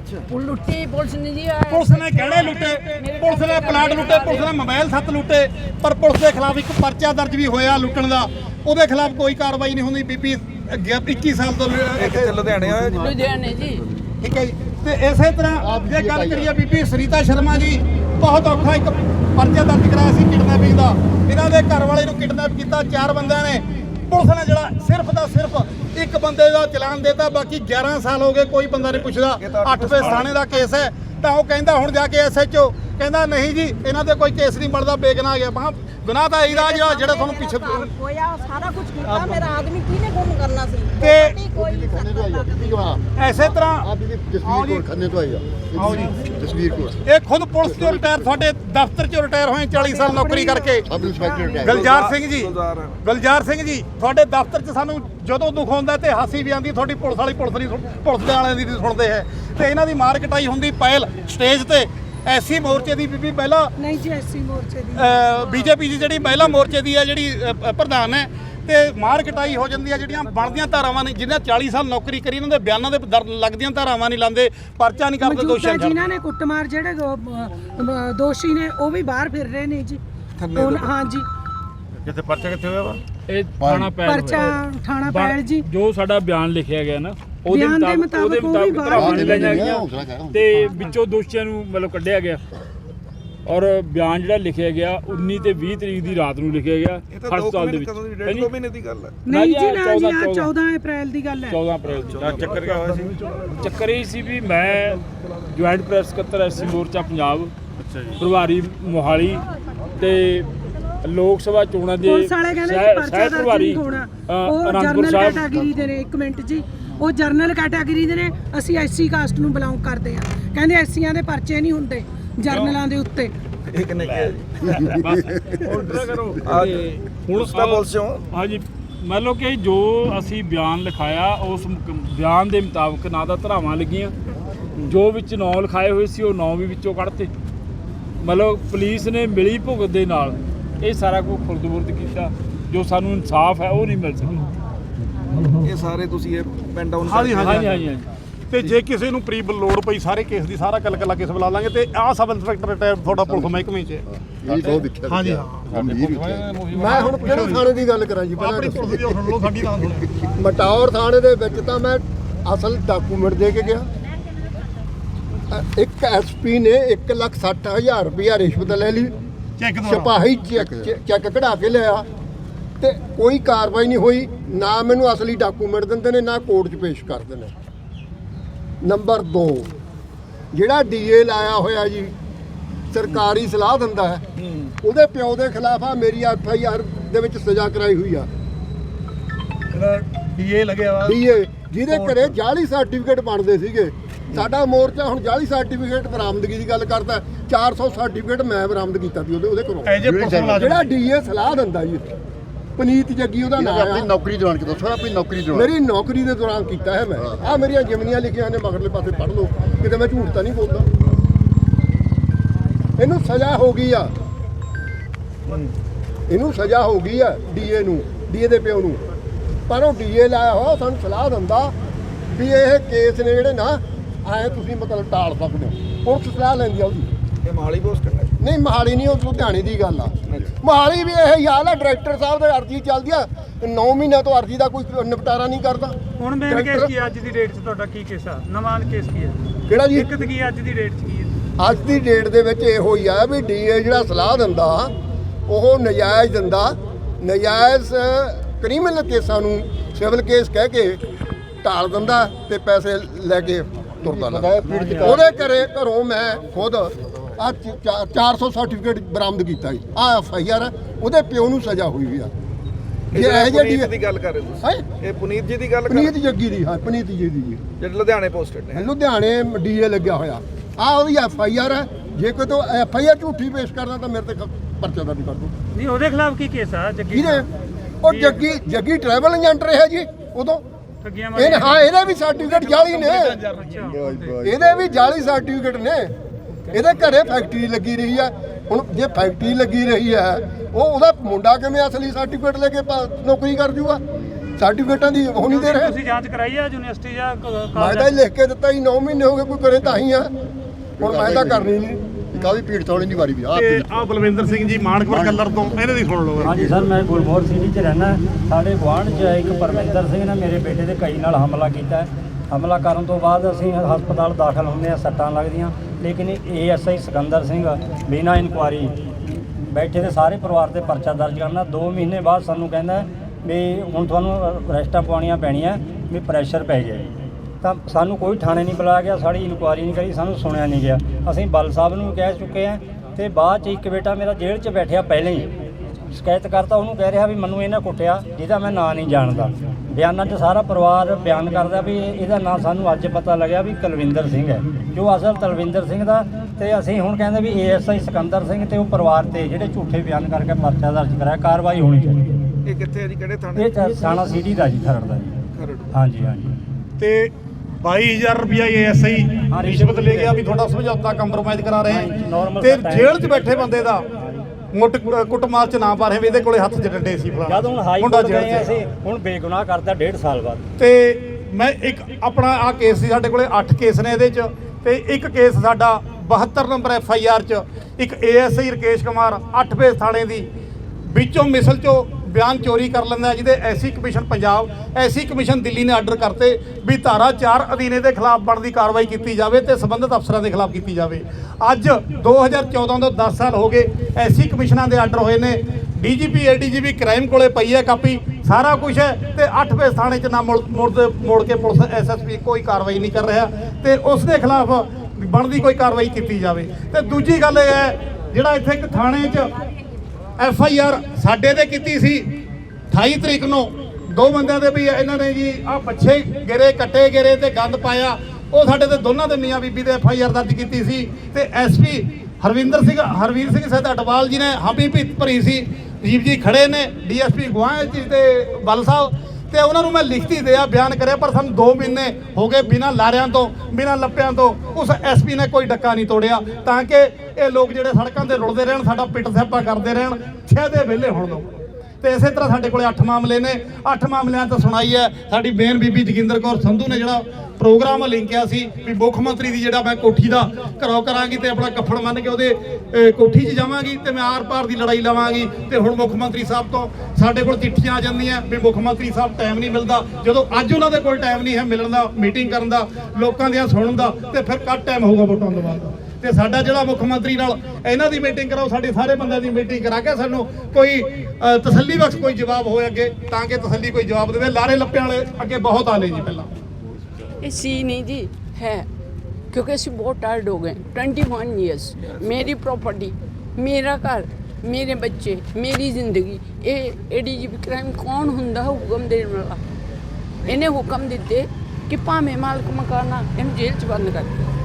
ਲੁੱਟੀ ਪੁਲਿਸ ਨੇ ਜੀ ਪੁਲਿਸ ਨੇ ਗਹਿਣੇ ਲੁੱਟੇ? ਪੁਲਿਸ ਨੇ ਪਲਾਟ ਲੁੱਟੇ ਪੁਲਿਸ ਨੇ ਮੋਬਾਈਲ ਸੱਤ ਲੁੱਟੇ ਪਰ ਪੁਲਿਸ ਦੇ ਖਿਲਾਫ ਇੱਕ ਪਰਚਾ ਦਰਜ ਵੀ ਹੋਇਆ ਲੁੱਟਣ ਦਾ। ਉਹਦੇ ਖਿਲਾਫ ਕੋਈ ਕਾਰਵਾਈ ਨਹੀਂ ਹੁੰਦੀ ਬੀਬੀ ਅੱਗੇ 21 ਸਾਲ ਤੋਂ ਲ- ਇੱਥੇ ਲੁਧਿਆਣੇ ਜੀ। ਠੀਕ ਹੈ ਜੀ। ਤੇ ਇਸੇ ਤਰ੍ਹਾਂ ਜੇ ਗੱਲ ਕਰੀਏ ਬੀਬੀ ਸੁਨੀਤਾ ਸ਼ਰਮਾ ਜੀ ਬਹੁਤ ਔਖਾ ਇੱਕ ਪਰਚਾ ਦਰਜ ਕਰਾਇਆ ਸੀ ਕਿਡਨੈਪਿੰਗ ਦਾ। ਇਹਨਾਂ ਦੇ ਘਰ ਵਾਲੇ ਨੂੰ ਕਿਡਨੈਪ ਕੀਤਾ ਚਾਰ ਬੰਦਿਆਂ ਨੇ। ਪੁਲਿਸ ਨੇ ਜਿਹੜਾ ਸਿਰਫ ਦਾ ਸਿਰਫ ਇੱਕ ਬੰਦੇ ਦਾ ਚਲਾਨ ਦਿੱਤਾ ਬਾਕੀ 11 ਸਾਲ ਹੋ ਗਏ ਕੋਈ ਬੰਦਾ ਨਹੀਂ ਪੁੱਛਦਾ। 8 ਵੇ ਥਾਣੇ ਦਾ ਕੇਸ ਹੈ। ਤਾਂ ਉਹ ਕਹਿੰਦਾ ਹੁਣ ਜਾ ਕੇ ਐਸਐਚਓ ਕਹਿੰਦਾ ਨਹੀਂ ਜੀ ਇਹਨਾਂ ਤੇ ਕੋਈ ਕੇਸ ਨਹੀਂ ਬਣਦਾ ਬੇਗਨਾ ਗਿਆ। ਮਹਾ ਗੁਨਾਹ ਤਾਂ ਇਹਦਾ ਜਿਹੜਾ ਜਿਹੜਾ ਤੁਹਾਨੂੰ ਪਿੱਛੇ ਹੋਇਆ ਸਾਰਾ ਕੁਝ ਕੀਤਾ ਮੇਰਾ ਆਦਮੀ ਕਿਹਨੇ ਗੁੰਮ ਕਰਨਾ ਸੀ? ਤੇ- ਐਸੇ ਤਰ੍ਹਾਂ ਆ ਬੀਬੀ ਆਓ ਜਸਵੀਰ ਜੀ। ਕੋਲ ਖੰਨੇ ਤੋਂ ਆਈ ਆ। ਆਓ ਜੀ। ਜਸਵੀਰ ਕੋਲ। ਇਹ ਖੁਦ ਪੁਲਿਸ ਤੋਂ ਰਿਟਾਇਰ ਤੁਹਾਡੇ ਦਫ਼ਤਰ ਚੋਂ ਰਿਟਾਇਰ ਹੋਏ 40 ਸਾਲ ਨੌਕਰੀ ਕਰਕੇ। ਗਲਜਾਰ ਸਿੰਘ ਜੀ। ਗਲਜਾਰ। ਸਿੰਘ ਜੀ ਤੁਹਾਡੇ ਦਫ਼ਤਰ 'ਚ ਸਾਨੂੰ ਜਦੋਂ ਦੁੱਖ ਹੁੰਦਾ ਤੇ ਹਾਸੀ ਵੀ ਆਉਂਦੀ ਤੁਹਾਡੀ ਪੁਲਿਸ ਵਾਲੀ ਪੁਲਿਸ ਨਹੀਂ ਪੁਲਿਸ ਦੇ ਵਾਲਿਆਂ ਦੀ ਨਹੀਂ ਸੁਣਦੇ ਹੈ। ਤੇ ਇਹਨਾਂ ਦੀ ਮਾਰ ਕਟਾਈ ਹੁੰਦੀ ਪਹਿਲ ਸਟੇਜ ਤੇ। ਐਸੀ ਮੋਰਚੇ ਦੀ ਬੀਬੀ ਪਹਿਲਾਂ ਨਹੀਂ ਜੀ ਐਸੀ ਮੋਰਚੇ ਦੀ ਬੀਜੇਪੀ ਦੀ ਜਿਹੜੀ ਮਹਿਲਾ ਮੋਰਚੇ ਦੀ ਹੈ ਜਿਹੜੀ ਪ੍ਰਧਾਨ ਹੈ ਤੇ ਮਾਰ ਕਟਾਈ ਹੋ ਜਾਂਦੀ ਹੈ ਜਿਹੜੀਆਂ ਬਣਦੀਆਂ ਧਾਰਾਵਾਂ ਨੇ ਜਿਹਨਾਂ 40 ਸਾਲ ਨੌਕਰੀ ਕਰੀ ਇਹਨਾਂ ਦੇ ਬਿਆਨਾਂ ਦੇ ਦਰ ਲੱਗਦੀਆਂ ਧਾਰਾਵਾਂ ਨਹੀਂ ਲਾਉਂਦੇ ਪਰਚਾ ਨਹੀਂ ਕਰਦੇ ਦੋਸ਼ੀਆਂ ਜਿਨ੍ਹਾਂ ਨੇ ਕੁੱਟਮਾਰ ਜਿਹੜੇ ਦੋਸ਼ੀ ਨੇ ਉਹ ਵੀ ਬਾਹਰ ਫਿਰ ਰਹੇ ਨੇ ਜੀ। ਹੁਣ ਹਾਂਜੀ। ਜਿੱਥੇ ਪਰਚਾ ਕਿੱਥੇ ਹੋਇਆ ਵਾ? ਇਹ ਥਾਣਾ ਪੈਲ ਪਰਚਾ ਥਾਣਾ ਪੈਲ ਜੀ। ਜੋ ਸਾਡਾ ਬਿਆਨ ਲਿਖਿਆ ਗਿਆ ਨਾ ਉਹਦੇ ਬਿਆਨ ਦੇ ਮੁਤਾਬਕ ਉਹਦੇ ਮੁਤਾਬਕ ਉਹ ਵੀ ਮੁਤਾਬਕ ਬਾਹਰ ਧਾਰਾਵਾਂ ਲਈਆਂ ਹੌਸਲਾ ਕਰ, ਹੌਸਲਾ ਤੇ ਵਿੱਚੋਂ ਦੋਸ਼ੀਆਂ ਨੂੰ ਮਤਲਬ ਕੱਢਿਆ ਗਿਆ। ਔਰ ਬਿਆਨ ਜਿਹੜਾ ਲਿਖਿਆ ਗਿਆ 19 ਤੇ 20 ਤਰੀਕ ਦੀ ਰਾਤ ਨੂੰ ਲਿਖਿਆ ਗਿਆ ਹਸਪਤਾਲ ਦੇ ਵਿੱਚ। ਡੇਢ ਦੋ ਮਹੀਨੇ ਦੀ ਗੱਲ ਹੈ। ਨਹੀਂ ਜੀ ਨਾ ਜੀ ਆਹ 14 ਅਪ੍ਰੈਲ ਦੀ ਗੱਲ ਹੈ। 14 ਅਪ੍ਰੈਲ ਦੀ। ਚੱਕਰ ਕਿਆ ਹੋਇਆ ਸੀ ਚੱਕਰ ਇਹ ਸੀ ਵੀ ਮੈਂ ਜੁਆਇੰਟ ਪ੍ਰੈਸ ਸਕੱਤਰ ਐਸਸੀ ਮੋਰਚਾ ਪੰਜਾਬ ਪ੍ਰਭਾਰੀ ਮੋਹਾਲੀ ਤੇ ਲੋਕ ਸਭਾ ਚੋਣਾਂ ਦੇ ਪੁਲਿਸ ਵਾਲੇ ਕਹਿੰਦੇ ਸਹਿ- ਕਿ ਪਰਚਾ ਸਹਿ ਦਰਜ ਪ੍ਰਭਾਰੀ, ਨਹੀਂ ਹੋਣਾ। ਅ, ਉਹ ਅਨੰਦਪੁਰ ਜਰਨਲ ਸਾਹਿਬ ਕੈਟਾਗਰੀ ਦੇ ਨੇ ਇੱਕ ਮਿੰਟ ਜੀ। ਉਹ ਜਰਨਲ ਕੈਟਾਗਰੀ ਦੇ ਨੇ ਅਸੀਂ ਐਸਸੀ ਕਾਸਟ ਨੂੰ ਬਿਲੋਂਗ ਕਰਦੇ ਆ ਕਹਿੰਦੇ ਐਸਸੀਆਂ ਦੇ ਪਰਚੇ ਨਹੀਂ ਹੁੰਦੇ ਜਰਨਲਾਂ ਦੇ ਉੱਤੇ। ਹੁਣ ਉਸ ਦਾ ਬੋਲਸਿਓ ਹਾਂਜੀ ਮੰਨ ਲਓ ਕਿ ਜੋ ਅਸੀਂ ਬਿਆਨ ਲਿਖਾਇਆ ਉਸ ਬਿਆਨ ਦੇ ਮੁਤਾਬਕ ਨਾ ਤਾਂ ਧਰਾਵਾਂ ਲੱਗੀਆਂ। ਜੋ ਵਿੱਚ ਨੌ ਲਿਖਾਏ ਹੋਏ ਸੀ ਉਹ ਨੌ ਵੀ ਵਿੱਚੋਂ ਕੱਢਤੇ। ਮਤਲਬ ਪੁਲਿਸ ਨੇ ਮਿਲੀ ਭੁਗਤ ਦੇ ਨਾਲ ਇਹ ਸਾਰਾ ਕੁਝ ਖੁਰਦਬੁਰਦ ਕੀਤਾ। ਜੋ ਸਾਨੂੰ ਇਨਸਾਫ ਹੈ ਉਹ ਨਹੀਂ ਮਿਲ ਸਕਿਆ ਇਹ ਸਾਰੇ ਤੁਸੀਂ ਇਹ ਪੈਨ ਡਾਊਨ ਹਾਂਜੀ ਹਾਂਜੀ ਹਾਂਜੀ ਤੇ ਜੇ ਕਿਸੇ ਨੂੰ ਪ੍ਰੀ ਲੋੜ ਪਈ ਸਾਰੇ ਕੇਸ ਦੀ ਸਾਰਾ ਕਲਕਲਾ ਕੇਸ ਬੁਲਾ ਲਾਂਗੇ ਤੇ ਆਹ ਸਬ ਇੰਸਪੈਕਟਰ ਰਿਟਾਇਰ ਤੁਹਾਡਾ ਪੁਲਿਸ ਮਹਿਕਮੇ 'ਚ ਹੈ। ਇਹ ਬਹੁਤ ਵਿਖਿਆ ਹਾਂਜੀ, ਮੈਂ ਹੁਣ ਕਿਹੜੇ ਥਾਣੇ ਦੀ ਗੱਲ ਕਰਾਂ ਜੀ ਆਪਣੀ ਪੁਲਿਸ ਦੀ ਸੁਣ ਲਓ ਸਾਡੀ ਨਾ ਸੁਣੋ ਮਟੌਰ ਥਾਣੇ ਦੇ ਵਿੱਚ ਤਾਂ ਮੈਂ ਅਸਲ ਡਾਕੂਮੈਂਟ ਦੇ ਕੇ ਗਿਆ। ਅ- ਇੱਕ ਐਸਪੀ ਨੇ 160000 ਰੁਪਇਆ ਰਿਸ਼ਵਤ ਲੈ ਲਈ। ਚੈੱਕ ਦੋ ਸਿਪਾਹੀ ਚੈੱਕ ਚੈੱਕ ਕਢਾ ਕੇ ਲਿਆ। ਤੇ ਕੋਈ ਕਾਰਵਾਈ ਨਹੀਂ ਹੋਈ। ਨਾ ਮੈਨੂੰ ਅਸਲੀ ਡਾਕੂਮੈਂਟ ਦਿੰਦੇ ਨੇ ਨਾ ਕੋਰਟ 'ਚ ਪੇਸ਼ ਕਰਦੇ ਨੇ। ਨੰਬਰ 2 ਜਿਹੜਾ ਡੀਏ ਲਾਇਆ ਹੋਇਆ ਜੀ ਸਰਕਾਰੀ ਸਲਾਹ ਦਿੰਦਾ ਹੈ। ਉਹਦੇ ਪਿਓ ਦੇ ਖਿਲਾਫ ਆ ਮੇਰੀ ਐਫ ਆਈ ਆਰ ਦੇ ਵਿੱਚ ਸਜ਼ਾ ਕਰਾਈ ਹੋਈ ਆ। ਡੀਏ ਲੱਗਿਆ ਵਾ ਡੀਏ ਜਿਹਦੇ ਘਰੇ ਜਾਲੀ ਸਰਟੀਫਿਕੇਟ ਬਣਦੇ ਸੀਗੇ। ਸਾਡਾ ਮੋਰਚਾ ਹੁਣ ਜਾਲੀ ਸਰਟੀਫਿਕੇਟ ਬਰਾਮਦਗੀ ਦੀ ਗੱਲ ਕਰਦਾ 400 ਸਰਟੀਫਿਕੇਟ ਮੈਂ ਬਰਾਮਦ ਕੀਤਾ ਸੀ ਉਹਦੇ ਉਹਦੇ ਕੋਲੋਂ ਜਿਹੜਾ ਡੀਏ ਸਲਾਹ ਦਿੰਦਾ ਜੀ ਪਨੀਤ ਜੱਗੀ ਉਹਦਾ ਨਾਮ ਆਪਣੀ ਆ। ਨੌਕਰੀ ਦੌਰਾਨ ਕੀਤਾ ਸਰ ਆਪਣੀ ਨੌਕਰੀ ਦੌਰਾਨ। ਮੇਰੀ ਨੌਕਰੀ ਦੇ ਦੌਰਾਨ ਕੀਤਾ ਹੈ ਮੈਂ। ਆ ਮੇਰੀਆਂ ਜਿਮਨੀਆਂ ਲਿਖੀਆਂ ਨੇ ਮਗਰਲੇ ਪਾਸੇ ਪੜ੍ਹ ਲਓ। ਕਿਤੇ ਮੈਂ ਝੂਠ ਤਾਂ ਨਹੀਂ ਬੋਲਦਾ। ਇਹਨੂੰ ਸਜ਼ਾ ਹੋ ਗਈ ਆ। ਇਹਨੂੰ ਸਜ਼ਾ ਹੋ ਗਈ ਆ ਡੀਏ ਨੂੰ ਡੀਏ ਦੇ ਪਿਓ ਨੂੰ। ਪਰ ਉਹ ਡੀਏ ਲਾਇਆ ਹੋਇਆ ਸਾਨੂੰ ਸਲਾਹ ਦਿੰਦਾ ਵੀ ਇਹ ਕੇਸ ਨੇ ਜਿਹੜੇ ਨਾ ਆਏ ਤੁਸੀਂ ਮਤਲਬ ਟਾਲ ਸਕਦੇ ਹੋ। ਪੁਲਿਸ ਸਲਾਹ ਲੈਂਦੀ ਆ ਉਹਦੀ। ਇਹ ਨਹੀਂ ਮਹਾਲੀ ਨਹੀਂ ਉਹ ਲੁਧਿਆਣੇ ਦੀ ਗੱਲ ਆ। ਮਹਾਲੀ ਵੀ ਇਹ ਹੀ ਹਾਲ ਆ ਡਾਇਰੈਕਟਰ ਸਾਹਿਬ ਦੇ ਅਰਜ਼ੀ ਚੱਲਦੀ ਆ 9 ਮਹੀਨਿਆਂ ਤੋਂ ਅਰਜ਼ੀ ਦਾ ਕੋਈ ਨਿਪਟਾਰਾ ਨਹੀਂ ਕਰਦਾ। ਹੁਣ ਮੇਨ ਕੇਸ ਕੀ ਹੈ? ਅੱਜ ਦੀ ਡੇਟ 'ਚ ਤੁਹਾਡਾ ਕੀ ਕੇਸ ਆ? ਨਵਾਂ ਕੇਸ ਕੀ ਹੈ ਕਿਹੜਾ ਜੀ? ਦਿੱਕਤ ਕੀ ਹੈ ਅੱਜ ਦੀ ਡੇਟ 'ਚ ਕੀ ਹੈ ਅੱਜ ਦੀ ਡੇਟ ਦੇ ਵਿੱਚ ਇਹ ਹੋਈ ਆ ਵੀ ਡੀਏ ਜਿਹੜਾ ਸਲਾਹ ਦਿੰਦਾ ਉਹ ਨਜਾਇਜ਼ ਦਿੰਦਾ। ਨਜਾਇਜ਼ ਕ੍ਰਿਮੀਨਲ ਕੇਸਾਂ ਨੂੰ ਸਿਵਲ ਕੇਸ ਕਹਿ ਕੇ ਢਾਲ ਦਿੰਦਾ ਤੇ ਪੈਸੇ ਲੈ ਕੇ ਤੁਰਦਾ ਉਹਦੇ ਘਰੇ ਘਰੋਂ ਮੈਂ ਖੁਦ ਆ 400 ਸਰਟੀਫਿਕੇਟ ਬਰਾਮਦ ਕੀਤਾ ਜੀ। ਆ ਐਫ ਆਈ ਆਰ ਉਹਦੇ ਪਿਓ ਨੂੰ ਸਜ਼ਾ ਹੋਈ ਵੀ ਆ। ਜੇ ਇਹ ਜਿਹੜੀ ਦੀ ਗੱਲ ਕਰ ਰਹੇ ਤੁਸੀਂ? ਹੈ? ਇਹ ਪੁਨੀਤ ਜੀ ਦੀ ਗੱਲ ਕਰ ਪਨੀਤ ਜੱਗੀ ਦੀ ਹਾਂ ਪਨੀਤ ਜੀ ਦੀ ਜੀ। ਜਿਹੜੇ ਲੁਧਿਆਣੇ ਪੋਸਟਡ ਨੇ। ਲੁਧਿਆਣੇ ਡੀਏ ਲੱਗਿਆ ਹੋਇਆ। ਆ ਉਹਦੀ ਐਫ ਆਈ ਆਰ ਹੈ। ਜੇ ਕੋਈ ਤੋਂ ਐਫ ਆਈ ਆਰ ਝੂਠੀ ਪੇਸ਼ ਕਰਦਾ ਤਾਂ ਮੇਰੇ ਤੇ ਪਰਚਾ ਦਰਜ ਕਰ ਦੋ ਨਹੀਂ ਉਹਦੇ ਖਿਲਾਫ ਕੀ ਕੇਸ ਆ ਜੱਗੀ ਉਹ ਜੱਗੀ ਜੱਗੀ ਟਰੈਵਲ ਏਜੰਟ ਰਿਹਾ ਜੀ ਉਦੋਂ। ਠੱਗੀਆਂ ਇਹ ਹਾਂ ਇਹਦੇ ਵੀ ਸਰਟੀਫਿਕੇਟ ਜਾਲੀ ਨੇ। ਇਹਦੇ ਵੀ ਜਾਲੀ ਸਰਟੀਫਿਕੇਟ ਨੇ। ਇਹਦੇ ਘਰੇ ਫੈਕਟਰੀ ਲੱਗੀ ਰਹੀ ਹੈ ਹੁਣ ਜੇ ਫੈਕਟਰੀ ਲੱਗੀ ਰਹੀ ਹੈ ਉਹ ਉਹਦਾ ਮੁੰਡਾ ਕਿਵੇਂ ਅਸਲੀ ਸਰਟੀਫਿਕੇਟ ਲੈ ਕੇ ਨੌਕਰੀ ਕਰ ਜੂਗਾ? ਸਰਟੀਫਿਕੇਟਾਂ ਦੀ ਉਹ ਨਹੀਂ ਦੇ ਰਹੇ। ਤੁਸੀਂ ਜਾਂਚ ਕਰਾਈ ਆ ਯੂਨੀਵਰਸਿਟੀ ਜਾਂ ਕ- ਮੈਂ ਤਾਂ ਲਿਖ ਕੇ ਦਿੱਤਾ ਜੀ 9 ਮਹੀਨੇ ਹੋ ਗਏ ਕੋਈ ਕਰੇ ਤਾਂ ਹੀ ਆ। ਹੁਣ ਮੈਂ ਤਾਂ ਕਰਨੀ ਨਹੀਂ। ਕਾਹਦੀ ਭੀੜ ਤੋੜਨ ਦੀ ਵਾਰੀ ਵੀ ਆ ਤੇ ਆ ਬਲਵਿੰਦਰ ਸਿੰਘ ਜੀ ਮਾਨਕਪੁਰ ਕੱਲਰ ਤੋਂ ਇਹਨੇ ਦੀ ਸੁਣ ਲਓ ਹਾਂਜੀ ਸਰ ਮੈਂ ਗੁਲਮੋਹਰ ਸਿੰਘ ਜੀ ਚ ਰਹਿਣਾ ਸਾਡੇ ਗੁਆਂਢ 'ਚ ਇੱਕ ਪਰਮਿੰਦਰ ਸਿੰਘ ਨੇ ਮੇਰੇ ਬੇਟੇ ਦੇ ਕਈ ਨਾਲ ਹਮਲਾ ਕੀਤਾ। ਹੈ। ਹਮਲਾ ਕਰਨ ਤੋਂ ਬਾਅਦ ਅਸੀਂ ਹਸਪਤਾਲ ਦਾਖਲ ਹੁੰਦੇ ਆ ਸੱਟਾਂ ਲੱਗਦੀਆਂ। ਲੇਕਿਨ ਏਐਸਆਈ ਸਿਕੰਦਰ ਸਿੰਘ ਬਿਨਾਂ ਇਨਕੁਆਰੀ ਬੈਠੇ ਦੇ ਸਾਰੇ ਪਰਿਵਾਰ ਤੇ ਪਰਚਾ ਦਰਜ ਕਰਨਾ 2 ਮਹੀਨੇ ਬਾਅਦ ਸਾਨੂੰ ਕਹਿੰਦਾ ਵੀ ਹੁਣ ਤੁਹਾਨੂੰ ਰੈਸਟਾਂ ਪਾਉਣੀਆਂ ਪੈਣੀਆਂ, ਵੀ ਪ੍ਰੈਸ਼ਰ ਪੈ ਗਿਆ। ਤਾਂ ਸਾਨੂੰ ਕੋਈ ਥਾਣੇ ਨਹੀਂ ਬੁਲਾਇਆ ਗਿਆ, ਸਾਡੀ ਇਨਕੁਆਰੀ ਨਹੀਂ ਕਰੀ, ਸਾਨੂੰ ਸੁਣਿਆ ਨਹੀਂ ਗਿਆ। ਅਸੀਂ ਬਲ ਸਾਹਿਬ ਨੂੰ ਵੀ ਕਹਿ ਚੁੱਕੇ ਆ ਤੇ ਬਾਅਦ ਚ ਇੱਕ ਬੇਟਾ ਮੇਰਾ ਜੇਲ੍ਹ 'ਚ ਬੈਠਿਆ ਪਹਿਲਾਂ ਹੀ। ਸ਼ਿਕਾਇਤ ਕਰਤਾ ਉਹਨੂੰ ਕਹਿ ਰਿਹਾ ਵੀ ਮੈਨੂੰ ਇਹਨੇ ਕੁੱਟਿਆ ਜਿਹਦਾ ਮੈਂ ਨਾਂ ਨਹੀਂ ਜਾਣਦਾ। ਬਿਆਨਾਂ 'ਚ ਸਾਰਾ ਪਰਿਵਾਰ ਬਿਆਨ ਕਰਦਾ ਵੀ ਇਹ- ਇਹਦਾ ਨਾਂ ਸਾਨੂੰ ਅੱਜ ਪਤਾ ਲੱਗਿਆ ਵੀ ਕੁਲਵਿੰਦਰ ਸਿੰਘ ਹੈ। ਜੋ ਅਸਲ ਤਲਵਿੰਦਰ ਸਿੰਘ ਦਾ ਤੇ ਅਸੀਂ ਹੁਣ ਕਹਿੰਦੇ ਵੀ ਏਐਸਆਈ ਸਿਕੰਦਰ ਸਿੰਘ ਤੇ ਉਹ ਪਰਿਵਾਰ ਤੇ ਜਿਹੜੇ ਝੂਠੇ ਬਿਆਨ ਕਰਕੇ ਪਰਚਾ ਦਰਜ ਕਰਾਇਆ ਕਾਰਵਾਈ ਹੋਣੀ ਚਾਹੀਦੀ ਹੈ। ਇਹ ਕਿੱਥੇ ਹੈ ਜੀ? ਕਿਹੜੇ ਥਾਣੇ? ਇਹ ਤਾਂ ਥਾਣਾ ਸਿਟੀ ਦਾ ਜੀ ਖਰੜ ਦਾ ਜੀ। ਖਰੜ ਹਾਂਜੀ ਹਾਂਜੀ। ਤੇ 22000 ਰੁਪਇਆ ਏਐਸਆਈ ਰਿਸ਼ਵਤ ਲੈ ਗਿਆ ਵੀ ਤੁਹਾਡਾ ਸਮਝੌਤਾ ਕੰਪਰੋਮਾਈਜ਼ ਕਰਾ ਰਹੇ ਤੇ। ਜੇਲ੍ਹ 'ਚ ਬੈਠੇ ਬੰਦੇ ਦਾ ਮੁੱਟ ਕੁੱਟਮਾਰ 'ਚ ਨਾ ਪਾ ਰਹੇ ਵੀ ਇਹਦੇ ਕੋਲੇ ਹੱਥ 'ਚ ਡੰਡੇ ਸੀ ਫਲਾਣਾ ਜਦ ਹੁਣ ਹਾਈ ਮੁੰਡਾ ਕੋਰਟ ਜੇਲ੍ਹ ਗਏ 'ਚ। ਅਸੀਂ ਹੁਣ ਬੇਗੁਨਾਹ ਕਰਦਾ ਡੇਢ ਸਾਲ ਬਾਅਦ ਤੇ ਮੈਂ ਇੱਕ ਆਪਣਾ ਆ ਕੇਸ ਸੀ ਸਾਡੇ ਕੋਲੇ 8 ਕੇਸ ਨੇ ਇਹਦੇ 'ਚ ਤੇ ਇੱਕ ਕੇਸ ਸਾਡਾ 72 ਨੰਬਰ ਐਫ ਆਈ ਆਰ 'ਚ ਇੱਕ ਏਐਸਆਈ ਰਕੇਸ਼ ਕੁਮਾਰ 8 ਫੇਸ ਥਾਣੇ ਦੀ ਵਿੱਚੋਂ ਮਿਸਲ 'ਚੋਂ ਬਿਆਨ ਚੋਰੀ ਕਰ ਲੈਂਦਾ ਜਿਹਦੇ SC commission Punjab SC commission Delhi ਨੇ ਆਰਡਰ ਕਰਤੇ ਵੀ ਧਾਰਾ 4 ਅਧੀਨ ਦੇ ਖਿਲਾਫ ਬਣਦੀ ਕਾਰਵਾਈ ਕੀਤੀ ਜਾਵੇ ਤੇ ਸੰਬੰਧਿਤ ਅਫਸਰਾਂ ਦੇ ਖਿਲਾਫ ਕੀਤੀ ਜਾਵੇ। ਅੱਜ 2014 ਤੋਂ 10 ਸਾਲ ਹੋ ਗਏ ਐਸੀ ਕਮਿਸ਼ਨਾਂ ਦੇ ਆਰਡਰ ਹੋਏ ਨੇ। ਡੀਜੀਪੀ, ਏਡੀਜੀਪੀ ਕ੍ਰਾਈਮ ਕੋਲੇ ਪਈ ਹੈ ਕਾਪੀ, ਸਾਰਾ ਕੁਝ ਹੈ ਤੇ 8 ਫੇਸ ਥਾਣੇ 'ਚ ਨਾ ਮੁੜ ਮੁੜ- ਮੋੜ ਕੇ ਪੁਲਿਸ ਐਸਐਸਪੀ ਕੋਈ ਕਾਰਵਾਈ ਨਹੀਂ ਕਰ ਰਿਹਾ ਤੇ ਉਸ ਦੇ ਖਿਲਾਫ ਬਣਦੀ ਕੋਈ ਕਾਰਵਾਈ ਕੀਤੀ ਜਾਵੇ। ਤੇ ਦੂਜੀ ਗੱਲ ਇਹ ਹੈ, ਜਿਹੜਾ ਇੱਥੇ ਇੱਕ ਥਾਣੇ 'ਚ ਐਫ ਆਈ ਆਰ ਸਾਡੇ ਤੇ ਕੀਤੀ ਸੀ। 28 ਤਰੀਕ ਨੂੰ ਦੋ ਬੰਦਿਆਂ ਦੇ ਵੀ ਇਹਨਾਂ ਨੇ ਜੀ ਆ ਬੱਚੇ ਗਿਰੇ, ਕੱਟੇ ਗਿਰੇ ਤੇ ਗੰਦ ਪਾਇਆ। ਉਹ ਸਾਡੇ ਤੇ ਦੋਨਾਂ ਦੇ ਮੀਆਂ ਬੀਬੀ ਦੇ ਐਫ ਆਈ ਆਰ ਦਰਜ ਕੀਤੀ ਸੀ। ਤੇ ਐਸ ਪੀ ਹਰਵਿੰਦਰ ਸਿੰਘ, ਹਰਵੀਰ ਸਿੰਘ ਸਹਿਤ ਅਟਵਾਲ ਜੀ ਨੇ ਹਾਮੀ ਭੀਤ ਭਰੀ ਸੀ। ਰਾਜੀਵ ਜੀ ਖੜੇ ਨੇ ਡੀ ਐੱਸ ਪੀ ਗੁਆਹ ਜੀ ਤੇ ਬਲ ਸਾਹਿਬ। ਤੇ ਉਹਨਾਂ ਨੂੰ ਮੈਂ ਲਿਖਤੀ ਦਿਆ ਬਿਆਨ ਕਰਿਆ, ਪਰ ਸਾਨੂੰ 2 ਮਹੀਨੇ ਹੋ ਗਏ ਬਿਨਾਂ ਲਾਰਿਆਂ ਤੋਂ, ਬਿਨਾਂ ਲੱਪਿਆਂ ਤੋਂ। ਉਸ ਐਸਪੀ ਨੇ ਕੋਈ ਡੱਕਾ ਨਹੀਂ ਤੋੜਿਆ। ਤਾਂ ਕਿ ਇਹ ਲੋਕ ਜਿਹੜੇ ਸੜਕਾਂ ਤੇ ਰੁਲਦੇ ਰਹਿਣ, ਸਾਡਾ ਪਿੱਟ ਸਿਆਪਾ ਕਰਦੇ ਰਹਿਣ ਛੇਦੇ ਵਿਹਲੇ ਹੋਣ ਲੋਕ। ਤੇ ਇਸੇ ਤਰ੍ਹਾਂ ਸਾਡੇ ਕੋਲੇ 8 ਮਾਮਲੇ ਨੇ। 8 ਮਾਮਲਿਆਂ ਤੋਂ ਸੁਣਾਈ ਹੈ, ਸਾਡੀ ਬੇਨ ਬੀਬੀ ਜੋਗਿੰਦਰ ਕੌਰ ਸੰਧੂ ਨੇ ਜਿਹੜਾ ਪ੍ਰੋਗਰਾਮ ਲਿੰਕਿਆ ਸੀ ਵੀ ਮੁੱਖ ਮੰਤਰੀ ਦੀ ਜਿਹੜਾ ਮੈਂ ਕੋਠੀ ਦਾ ਘਰੋ ਕਰਾਂਗੀ ਤੇ ਆਪਣਾ ਕੱਫੜ ਮੰਨ ਕੇ ਉਹਦੇ ਕੋਠੀ 'ਚ ਜਾਵਾਂਗੀ ਤੇ ਮੈਂ ਆਰ-ਪਾਰ ਦੀ ਲੜਾਈ ਲਵਾਂਗੀ ਤੇ ਹੁਣ ਮੁੱਖ ਮੰਤਰੀ ਸਾਹਿਬ ਤੋਂ ਸਾਡੇ ਕੋਲ ਚਿੱਠੀਆਂ ਆ ਜਾਂਦੀਆਂ ਵੀ ਮੁੱਖ ਮੰਤਰੀ ਸਾਹਿਬ ਟਾਈਮ ਨਹੀਂ ਮਿਲਦਾ। ਜਦੋਂ ਅੱਜ ਉਹਨਾਂ ਦੇ ਕੋਲ ਟਾਈਮ ਨਹੀਂ ਹੈ ਮਿਲਣ ਦਾ, ਮੀਟਿੰਗ ਕਰਨ ਦਾ, ਲੋਕਾਂ ਦੀਆਂ ਸੁਣਨ ਦਾ ਤੇ ਫਿਰ ਕੱਟ ਟਾਈਮ ਹੋਊਗਾ ਵੋਟਾਂ ਤੋਂ ਬਾਅਦ। ਤੇ ਸਾਡਾ ਜਿਹੜਾ ਮੁੱਖ ਮੰਤਰੀ ਨਾਲ ਇਹਨਾਂ ਦੀ ਮੀਟਿੰਗ ਕਰਾਓ, ਸਾਡੇ ਸਾਰੇ ਬੰਦਿਆਂ ਦੀ ਮੀਟਿੰਗ ਕਰਾ ਕੇ ਸਾਨੂੰ ਕੋਈ ਤਸੱਲੀ ਬਖਸ਼ ਕੋਈ ਜਵਾਬ ਹੋਏ ਅੱਗੇ, ਤਾਂ ਕਿ ਤਸੱਲੀ ਕੋਈ ਜਵਾਬ ਦੇਵੇ। ਲਾਰੇ ਲੱਪਿਆਂ ਵਾਲੇ ਅੱਗੇ ਬਹੁਤ ਆਲੇ ਜੀ ਪਹਿਲਾਂ। ਇਹ ਸੀ ਨਹੀਂ ਜੀ ਹੈ, ਕਿਉਂਕਿ ਅਸੀਂ ਬਹੁਤ ਟਾਇਰਡ ਹੋ ਗਏ। 21 ਇਅਰਸ ਮੇਰੀ ਪ੍ਰਾਪਰਟੀ ਮੇਰਾ ਘਰ, ਮੇਰੇ ਬੱਚੇ, ਮੇਰੀ ਜ਼ਿੰਦਗੀ, ਇਹ ਏਡੀਜੀਪੀ ਕ੍ਰਾਈਮ ਕੌਣ ਹੁੰਦਾ ਹੁਕਮ ਦੇਣ ਵਾਲਾ? ਇਹਨੇ ਹੁਕਮ ਦਿੱਤੇ ਕਿ ਭਾਵੇਂ ਮਾਲਕ ਮਕਾਨਾ ਇਹਨੂੰ ਜੇਲ੍ਹ 'ਚ ਬੰਦ ਕਰ ਦਿਓ।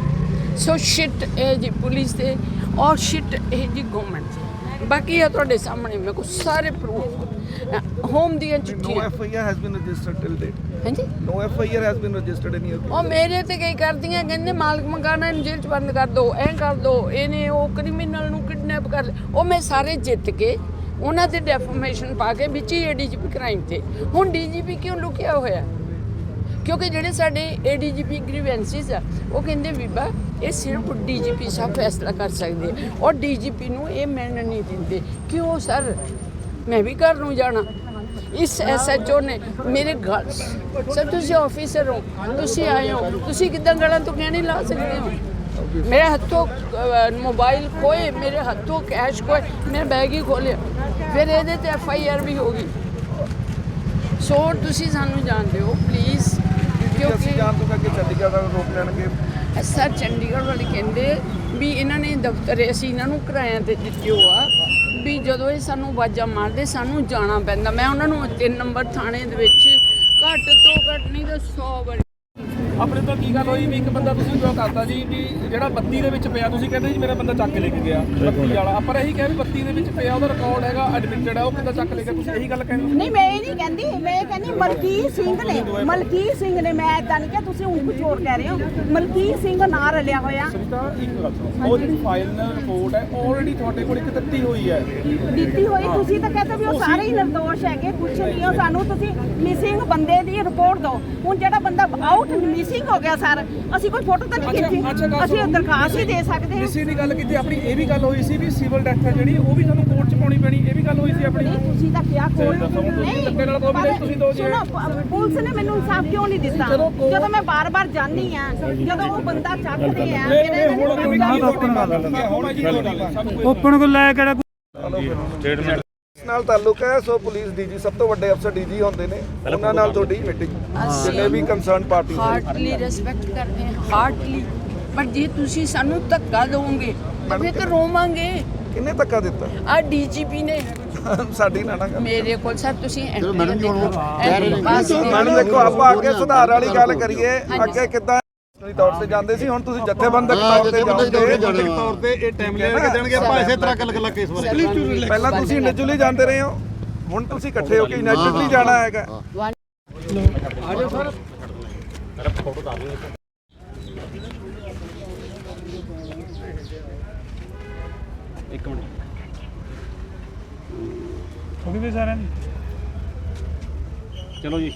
ਸੋ ਸ਼ਿਟ ਇਹ ਜੀ ਪੁਲਿਸ ਦੇ ਔਰ ਸ਼ਿਟ ਇਹ ਜੀ ਗਵਰਨਮੈਂਟ ਦੇ ਬਾਕੀ ਇਹ ਤੁਹਾਡੇ ਸਾਹਮਣੇ ਮੇਰੇ ਕੋਲ ਸਾਰੇ ਪ੍ਰੂਫ ਹੋਮ ਦੀਆਂ ਚਿੱਠੀਆਂ FIR has been registered till date. ਹਾਂਜੀ No FIR has been registered in your case. ਉਹ ਮੇਰੇ ਤੇ ਕਈ ਕਰਦੀਆਂ ਕਹਿੰਦੇ ਮਾਲਕ ਮਕਾਨਾ ਨੂੰ ਜੇਲ੍ਹ ਚ ਬੰਦ ਕਰ ਦੋ ਐਂ ਕਰ ਦੋ ਇਹਨੇ ਉਹ ਕ੍ਰਿਮੀਨਲ ਨੂੰ ਕਿਡਨੈਪ ਕਰ। ਉਹ ਮੈਂ ਸਾਰੇ ਜਿੱਤ ਕੇ ਉਹਨਾਂ ਤੇ ਡੈਫਰਮੇਸ਼ਨ ਪਾ ਕੇ ਵਿੱਚ ਹੀ ਏਡੀਜੀਪੀ ਕ੍ਰਾਈਮ ਤੇ ਹੁਣ ਡੀਜੀਪੀ ਕਿਉਂ ਲੁਕਿਆ ਹੋਇਆ ਕਿਉਂਕਿ ਜਿਹੜੇ ਸਾਡੇ ਏਡੀਜੀਪੀ ਗ੍ਰੀਵੈਂਸਿਸ ਆ, ਉਹ ਕਹਿੰਦੇ ਬੀਬਾ, ਇਹ ਸਿਰਫ ਡੀਜੀਪੀ ਸਾਹਿਬ ਫੈਸਲਾ ਕਰ ਸਕਦੇ ਆ। ਔਰ ਡੀਜੀਪੀ ਨੂੰ ਇਹ ਮਿਲਣ ਨਹੀਂ ਦਿੰਦੇ, ਕਿਉਂ ਸਰ? ਮੈਂ ਵੀ ਘਰ ਨੂੰ ਜਾਣਾ। ਇਸ ਐਸਐਚਓ ਨੇ ਮੇਰੇ ਗੱਲ ਸਰ ਤੁਸੀਂ ਆਫੀਸਰ ਹੋ, ਤੁਸੀਂ ਆਏ ਹੋ, ਤੁਸੀਂ ਕਿਦਾਂ ਗਲਾਂ ਤੋਂ ਕਹਿਣੇ ਲਾ ਸਕਦੇ ਹੋ? ਮੇਰੇ ਹੱਥੋਂ ਮੋਬਾਈਲ ਖੋਏ, ਮੇਰੇ ਹੱਥੋਂ ਕੈਸ਼ ਖੋਏ, ਮੈਂ ਬੈਗ ਹੀ ਖੋਲਿਆ ਫਿਰ ਇਹਦੇ ਤੇ ਐਫ ਆਈ ਆਰ ਵੀ ਹੋ ਗਈ। ਸੋ ਤੁਸੀਂ ਸਾਨੂੰ ਜਾਣਦੇ ਹੋ ਪਲੀਜ਼ ਕਿਉਂਕਿ ਜਾਣ ਤੋਂ ਕਿ ਚੰਡੀਗੜ੍ਹ ਦਾ ਰੋਕ ਲੈਣਗੇ। ਸਰ ਚੰਡੀਗੜ੍ਹ ਵਾਲੇ ਕਹਿੰਦੇ ਵੀ ਇਹਨਾਂ ਨੇ ਦਫ਼ਤਰ ਅਸੀਂ ਇਹਨਾਂ ਨੂੰ ਕਿਰਾਇਆਂ ਤੇ ਦਿੱਤੇ ਹੋ ਆ ਵੀ ਜਦੋਂ ਇਹ ਸਾਨੂੰ ਆਵਾਜ਼ਾਂ ਮਾਰਦੇ ਸਾਨੂੰ ਜਾਣਾ ਪੈਂਦਾ। ਮੈਂ ਉਹਨਾਂ ਨੂੰ ਤਿੰਨ ਨੰਬਰ ਥਾਣੇ ਦੇ ਵਿੱਚ ਘੱਟ ਤੋਂ ਘੱਟ ਨਹੀਂ ਤਾਂ 100 ਵਾਰੀ ਆਪਣੇ ਤੋਂ ਕੀ ਗੱਲ ਹੋਈ ਵੀ ਇੱਕ ਬੰਦਾ ਤੁਸੀਂ ਕਿਉਂ ਕਰਤਾ ਜੀ ਵੀ ਜਿਹੜਾ ਬੱਤੀ ਦੇ ਵਿੱਚ ਪਿਆ ਤੁਸੀਂ ਕਹਿੰਦੇ ਜੀ ਮੇਰਾ ਬੰਦਾ ਚੱਕ ਕੇ ਲੈ ਕੇ ਗਿਆ ਬੱਤੀ ਵਾਲਾ। ਆਪਾਂ ਇਹੀ ਕਿਹਾ ਵੀ ਬੱਤੀ ਦੇ ਵਿੱਚ ਪਿਆ ਉਹਦਾ ਰਿਕਾਰਡ ਹੈਗਾ ਐਡਮਿਟਡ ਹੈ ਉਹ ਕਿੱਦਾਂ ਚੱਕ ਲੈ ਗਿਆ। ਤੁਸੀਂ ਇਹੀ ਗੱਲ ਕਹਿੰਦੇ ਨਹੀਂ ਮੈਂ ਇਹ ਨਹੀਂ ਕਹਿੰਦੀ ਮੈਂ ਕਹਿੰਦੀ ਮਲਕੀਤ ਸਿੰਘ ਨੇ ਮਲਕੀਤ ਸਿੰਘ ਨੇ ਮੈਂ ਇਦਾਂ ਨਹੀਂ ਕਿ ਤੁਸੀਂ ਕੁਝ ਹੋਰ ਕਹਿ ਰਹੇ ਹੋ। ਮਲਕੀਤ ਸਿੰਘ ਨਾਂ ਰਲਿਆ ਹੋਇਆ। ਤਾਂ ਇੱਕ ਗੱਲ। ਉਹ ਜਿਹੜੀ ਫਾਈਨਲ ਰਿਪੋਰਟ ਹੈ ਆਲਰੇਡੀ ਤੁਹਾਡੇ ਕੋਲ ਇੱਕ ਦਿੱਤੀ ਹੋਈ ਹੈ। ਦਿੱਤੀ ਹੋਈ ਤੁਸੀਂ ਤਾਂ ਕਹਿੰਦੇ ਵੀ ਉਹ ਸਾਰੇ ਹੀ ਨਿਰਦੋਸ਼ ਹੈਗੇ ਕੁਝ ਨਹੀਂ ਉਹ ਸਾਨੂੰ ਤੁਸੀਂ ਮਿਸਿੰਗ ਬੰਦੇ ਦੀ ਰਿਪੋਰਟ ਦਿਓ। ਹੁਣ ਜਿਹੜਾ ਬੰਦਾ ਆਊਟ ਮਿਸਿੰਗ ਹੋ ਗਿਆ ਸਰ। ਅਸੀਂ ਕੋਈ ਫੋਟੋ ਤਾਂ ਨਹੀਂ ਖਿੱਚੀ। ਅਸੀਂ ਉਹ ਦਰਖਾਸਤ ਹੀ ਦੇ ਸਕਦੇ ਹਾਂ। ਇਸੇ ਦੀ ਗੱਲ ਕੀਤੀ ਆਪਣੀ ਇਹ ਵੀ ਗੱਲ ਹੋਈ ਸੀ ਵੀ ਸਿਵਲ ਡੈਥ ਹੈ ਜਿਹੜੀ ਉਹ ਵੀ ਤੁਹਾਨੂੰ ਕੋਰਟ 'ਚ ਪਾਉਣੀ ਪੈਣੀ ਇਹ ਵੀ ਗੱਲ ਹੋਈ ਸੀ ਆਪਣੀ। ਨਹੀਂ ਤੁਸੀਂ ਤਾਂ ਕਿਹਾ ਹੁਣ ਤੁਸੀਂ ਧੱਕੇ ਨਾਲ ਦੋ ਵੀ ਤੁਸੀਂ ਦੋ ਜੀ। ਪੁਲਿਸ ਨੇ ਮੈਨੂੰ ਇਨਸਾਫ ਕਿਉਂ ਨਹੀਂ ਦਿੱਤਾ? ਜਦੋਂ ਮੈਂ ਬਾਰ-ਬਾਰ ਜਾਂਦੀ ਆ ਜਦੋਂ ਉਹ ਬੰਦਾ ਚੱਕਦੇ ਆ ਕੋਈ ਓਪਨ ਕੋ ਲੈ ਕਿਹੜਾ ਇਸ ਨਾਲ ਤਾਲੁਕ ਹੈ ਸੋ ਪੁਲਿਸ ਡੀਜੀ ਸਭ ਤੋਂ ਵੱਡੇ ਅਫਸਰ ਡੀਜੀ ਹੁੰਦੇ ਨੇ। ਉਹਨਾਂ ਨਾਲ ਤੁਹਾਡੀ ਮੀਟਿੰਗ ਜਿੰਨੇ ਵੀ ਕੰਸਰਨ ਪਾਰਟੀ ਹਾਰਟਲੀ ਰਿਸਪੈਕਟ ਕਰਦੇ ਹਾਂ ਹਾਰਟਲੀ ਪਰ ਜੇ ਤੁਸੀਂ ਸਾਨੂੰ ਧੱਕਾ ਦਿਓਗੇ ਤਾਂ ਫਿਰ ਤਾਂ ਰੋਵਾਂਗੇ। ਕਿੰਨੇ ਧੱਕਾ ਦਿੱਤਾ? ਆ ਡੀਜੀਪੀ ਨੇ। ਸਾਡੀ ਨਾ ਨਾ। ਮੇਰੇ ਕੋਲ ਸਰ ਤੁਸੀਂ ਮੈਡਮ ਜੀ ਮੈਡਮ ਦੇਖੋ। ਆਪਾਂ ਅੱਗੇ ਸੁਧਾਰ ਵਾਲੀ ਗੱਲ ਕਰੀਏ ਅੱਗੇ ਕਿੱਦਾਂ ਦੀ ਤੌਰ ਤੇ ਜਾਂਦੇ ਸੀ ਹੁਣ ਤੁਸੀਂ ਜਥੇਬੰਦਕ ਤੌਰ ਤੇ ਤੇ ਜਾਓਗੇ। ਤੌਰ ਤੇ ਇਹ ਟਾਈਮ ਲੈ ਕੇ ਦੇਣਗੇ ਆਪਾਂ ਇਸੇ ਤਰ੍ਹਾਂ ਗੱਲ ਗੱਲਾਂ ਕੇਸ ਬਾਰੇ। ਪਹਿਲਾਂ ਤੁਸੀਂ ਇੰਡੀਵਿਜੂਅਲੀ ਜਾਂਦੇ ਰਹੇ ਹੋ ਹੁਣ ਤੁਸੀਂ ਇਕੱਠੇ ਹੋ ਕੇ ਯੂਨਾਈਟਿਡਲੀ ਜਾਣਾ ਹੈਗਾ। ਹੋ। ਗਈ ਵੀ ਸਾਰਿਆਂ ਦੀ? ਚਲੋ ਜੀ।